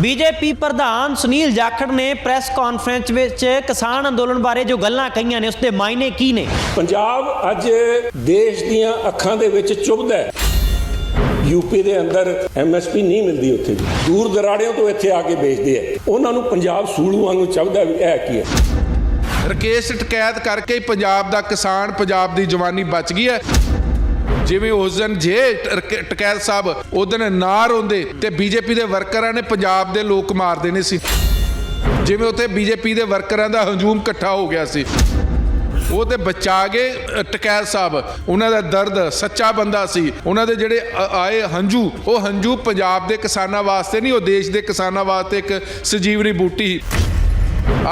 BJP ਪ੍ਰਧਾਨ ਸੁਨੀਲ ਜਾਖੜ ਨੇ press conference ਵਿੱਚ ਕਿਸਾਨ ਅੰਦੋਲਨ ਬਾਰੇ ਜੋ ਗੱਲਾਂ ਕਹੀਆਂ ਨੇ ਉਸ ਦੇ ਮਾਇਨੇ ਕੀ ਨੇ? ਪੰਜਾਬ ਅੱਜ ਦੇਸ਼ ਦੀਆਂ ਅੱਖਾਂ ਦੇ ਵਿੱਚ ਚੁਭਦਾ ਹੈ। ਯੂਪੀ ਦੇ ਅੰਦਰ ਐਮਐਸਪੀ ਨਹੀਂ ਮਿਲਦੀ ਉੱਥੇ। ਵੀ ਦੂਰ ਦਰਾੜਿਆਂ ਤੋਂ ਇੱਥੇ ਆ ਕੇ ਵੇਚਦੇ ਆ। ਉਹਨਾਂ ਨੂੰ ਪੰਜਾਬ ਸੂਲੂ ਵਾਂਗੂ ਚੁਭਦਾ ਵੀ ਇਹ ਕੀ ਹੈ? ਰਕੇਸ਼ ਟਕੈਤ ਕਰਕੇ ਪੰਜਾਬ ਦਾ ਕਿਸਾਨ ਪੰਜਾਬ ਦੀ ਜਵਾਨੀ ਬਚ ਗਈ ਹੈ। ਜਿਵੇਂ ਉਸ ਦਿਨ ਜੇ ਟਕ- ਟਕੈਤ ਸਾਹਿਬ ਉਹ ਦਿਨ ਨਾ ਰੋਂਦੇ ਤੇ ਬੀਜੇਪੀ ਦੇ ਵਰਕਰਾਂ ਨੇ ਪੰਜਾਬ ਦੇ ਲੋਕ ਮਾਰ ਦੇਣੇ ਸੀ। ਜਿਵੇਂ ਉੱਥੇ ਬੀਜੇਪੀ ਦੇ ਵਰਕਰਾਂ ਦਾ ਹਜੂਮ ਇਕੱਠਾ ਹੋ ਗਿਆ ਸੀ। ਉਹ ਤੇ ਬਚਾ ਗਏ ਅ, ਸਾਹਿਬ। ਉਹਨਾਂ ਦਾ ਦਰਦ ਸੱਚਾ ਬੰਦਾ ਸੀ। ਉਹਨਾਂ ਦੇ ਜਿਹੜੇ ਆਏ ਹੰਝੂ ਉਹ ਹੰਝੂ ਪੰਜਾਬ ਦੇ ਕਿਸਾਨਾਂ ਵਾਸਤੇ ਨਹੀਂ ਉਹ ਦੇਸ਼ ਦੇ ਕਿਸਾਨਾਂ ਵਾਸਤੇ ਇੱਕ ਸਜੀਵਨੀ ਬੂਟੀ ਸੀ।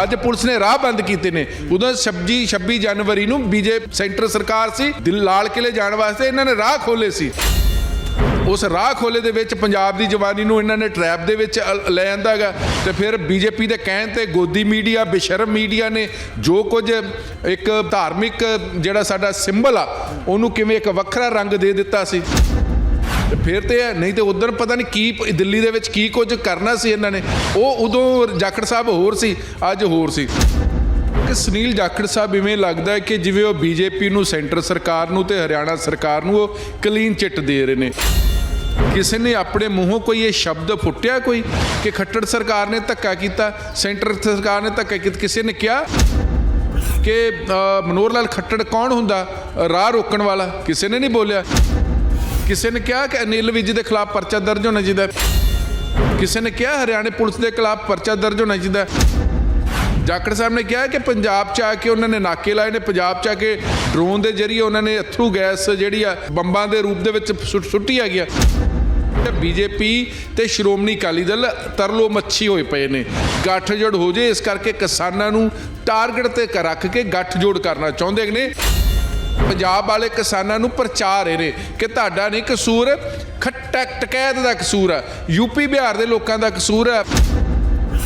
ਅੱਜ ਪੁਲਿਸ ਨੇ ਰਾਹ ਬੰਦ ਕੀਤੇ ਨੇ। ਉਦੋਂ 26 26 ਜਨਵਰੀ ਨੂੰ ਬੀਜੇ ਸੈਂਟਰ ਸਰਕਾਰ ਸੀ, ਦਿਲ ਲਾਲ ਕਿਲੇ ਜਾਣ ਵਾਸਤੇ ਇਹਨਾਂ ਨੇ ਰਾਹ ਖੋਲੇ ਸੀ। ਉਸ ਰਾਹ ਖੋਲੇ ਦੇ ਵਿੱਚ ਪੰਜਾਬ ਦੀ ਜਵਾਨੀ ਨੂੰ ਇਹਨਾਂ ਨੇ ਟਰੈਪ ਦੇ ਵਿੱਚ ਅਲ- ਲੈ ਆਂਦਾਗਾ ਤੇ ਫਿਰ ਬੀਜੇਪੀ ਦੇ ਕਹਿਣ ਤੇ ਗੋਦੀ ਮੀਡੀਆ, ਬੇਸ਼ਰਮ ਮੀਡੀਆ ਨੇ ਜੋ ਕੁਝ ਇੱਕ ਧਾਰਮਿਕ ਜਿਹੜਾ ਸਾਡਾ ਸਿੰਬਲ ਆ, ਉਹਨੂੰ ਕਿਵੇਂ ਇੱਕ ਵੱਖਰਾ ਰੰਗ ਦੇ ਦਿੱਤਾ ਸੀ। ਫਿਰ ਤੇ ਇਹ- ਨਹੀਂ ਤੇ ਉਧਰ ਪਤਾ ਨਹੀਂ ਕੀ ਦਿੱਲੀ ਦੇ ਵਿੱਚ ਕੀ ਕੁਝ ਕਰਨਾ ਸੀ ਇਹਨਾਂ ਨੇ। ਉਹ ਉਦੋਂ ਜਾਖੜ ਸਾਹਿਬ ਹੋਰ ਸੀ, ਅੱਜ ਹੋਰ ਸੀ। ਕਿ ਸੁਨੀਲ ਜਾਖੜ ਸਾਹਿਬ ਇਵੇਂ ਲੱਗਦਾ ਹੈ ਕਿ ਜਿਵੇਂ ਉਹ ਬੀਜੇਪੀ ਨੂੰ, ਸੈਂਟਰ ਸਰਕਾਰ ਨੂੰ ਤੇ ਹਰਿਆਣਾ ਸਰਕਾਰ ਨੂੰ ਉਹ ਕਲੀਨ ਚਿੱਟ ਦੇ ਰਹੇ ਨੇ। ਕਿਸੇ ਨੇ ਆਪਣੇ ਮੂੰਹੋਂ ਕੋਈ ਇਹ ਸ਼ਬਦ ਫੁੱਟਿਆ ਕੋਈ ਕਿ ਖੱਟੜ ਸਰਕਾਰ ਨੇ ਧੱਕਾ ਕੀਤਾ, ਸੈਂਟਰ ਸਰਕਾਰ ਨੇ ਧੱਕਾ ਕੀਤਾ? ਕਿਸੇ ਨੇ ਕਿਹਾ ਕਿ ਮਨੋਹਰ ਲਾਲ ਖੱਟੜ ਕੌਣ ਹੁੰਦਾ? ਰਾਹ ਰੋਕਣ ਵਾਲਾ? ਕਿਸੇ ਨੇ ਨਹੀਂ ਬੋਲਿਆ। ਕਿਸੇ ਨੇ ਕਿਹਾ ਕਿ ਅਨਿਲ ਵਿਜ ਦੇ ਖਿਲਾਫ ਪਰਚਾ ਦਰਜ ਹੋਣਾ ਚਾਹੀਦਾ ਕਿਸੇ ਨੇ ਕਿਹਾ ਹਰਿਆਣੇ ਪੁਲਿਸ ਦੇ ਖਿਲਾਫ ਪਰਚਾ ਦਰਜ ਹੋਣਾ ਚਾਹੀਦਾ ਹੈ। ਜਾਖੜ ਸਾਹਿਬ ਨੇ ਕਿਹਾ ਕਿ ਪੰਜਾਬ ਚ ਆ ਕੇ ਉਹਨਾਂ ਨੇ ਨਾਕੇ ਲਾਏ ਨੇ, ਪੰਜਾਬ ਚ ਆ ਕੇ ਡਰੋਨ ਦੇ ਜ਼ਰੀਏ ਉਹਨਾਂ ਨੇ ਅਥਰੂ ਗੈਸ ਜਿਹੜੀ ਆ, ਬੰਬਾਂ ਦੇ ਰੂਪ ਦੇ ਵਿੱਚ ਸੁੱਟ- ਸੁੱਟੀ ਆ। ਗਿਆ ਤੇ ਬੀਜੇਪੀ ਤੇ ਸ਼੍ਰੋਮਣੀ ਅਕਾਲੀ ਦਲ ਤਰਲੋ ਮੱਛੀ ਹੋਏ ਪਏ ਨੇ। ਗੱਠਜੋੜ ਹੋ ਜੇ, ਇਸ ਕਰਕੇ ਕਿਸਾਨਾਂ ਨੂੰ ਟਾਰਗੇਟ ਤੇ ਰੱਖ ਕੇ ਗੱਠਜੋੜ ਕਰਨਾ ਚਾਹੁੰਦੇ ਨੇ। ਪੰਜਾਬ ਵਾਲੇ ਕਿਸਾਨਾਂ ਨੂੰ ਪ੍ਰਚਾਰ ਰਹੇ ਨੇ ਕਿ ਤੁਹਾਡਾ ਨਹੀਂ ਕਸੂਰ ਖੱਟਾ ਟਕੈਤ ਦਾ ਕਸੂਰ ਹੈ ਯੂਪੀ ਬਿਹਾਰ ਦੇ ਲੋਕਾਂ ਦਾ ਕਸੂਰ ਹੈ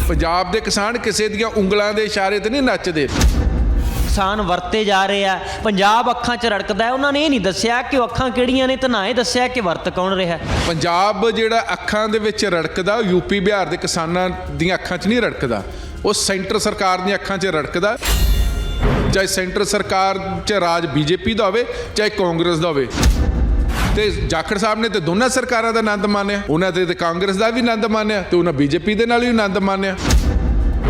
ਪੰਜਾਬ ਦੇ ਕਿਸਾਨ ਕਿਸੇ ਦੀਆਂ ਉਂਗਲਾਂ ਦੇ ਇਸ਼ਾਰੇ ਤੇ ਨਹੀਂ ਨੱਚਦੇ। ਕਿਸਾਨ ਵਰਤੇ ਜਾ ਰਹੇ ਆ। ਪੰਜਾਬ ਅੱਖਾਂ 'ਚ ਰੜਕਦਾ ਹੈ। ਉਹਨਾਂ ਨੇ ਇਹ ਨਹੀਂ ਦੱਸਿਆ ਕਿ ਉਹ ਅੱਖਾਂ ਕਿਹੜੀਆਂ ਨੇ ਤੇ ਨਾ ਇਹ ਦੱਸਿਆ ਕਿ ਵਰਤ ਕੌਣ ਰਿਹਾ। ਪੰਜਾਬ ਜਿਹੜਾ ਅੱਖਾਂ ਦੇ ਵਿੱਚ ਰੜਕਦਾ ਉਹ ਯੂਪੀ ਬਿਹਾਰ ਦੇ ਕਿਸਾਨਾਂ ਦੀਆਂ ਅੱਖਾਂ 'ਚ ਨਹੀਂ ਰੜਕਦਾ। ਉਹ ਸੈਂਟਰ ਸਰਕਾਰ ਦੀਆਂ ਅੱਖਾਂ 'ਚ ਰੜਕਦਾ। ਚਾਹੇ ਸੈਂਟਰ ਸਰਕਾਰ 'ਚ ਰਾਜ ਬੀਜੇਪੀ ਦਾ ਹੋਵੇ, ਚਾਹੇ ਕਾਂਗਰਸ ਦਾ ਹੋਵੇ। ਤੇ ਜਾਖੜ ਸਾਹਿਬ ਨੇ ਤੇ ਦੋਨਾਂ ਸਰਕਾਰਾਂ ਦਾ ਆਨੰਦ ਮਾਣਿਆ। ਉਹਨਾਂ ਤੇ ਤੇ ਕਾਂਗਰਸ ਦਾ ਵੀ ਆਨੰਦ ਮਾਣਿਆ ਤੇ ਉਹਨਾਂ ਬੀਜੇਪੀ ਦੇ ਨਾਲ ਵੀ ਆਨੰਦ ਮਾਣਿਆ।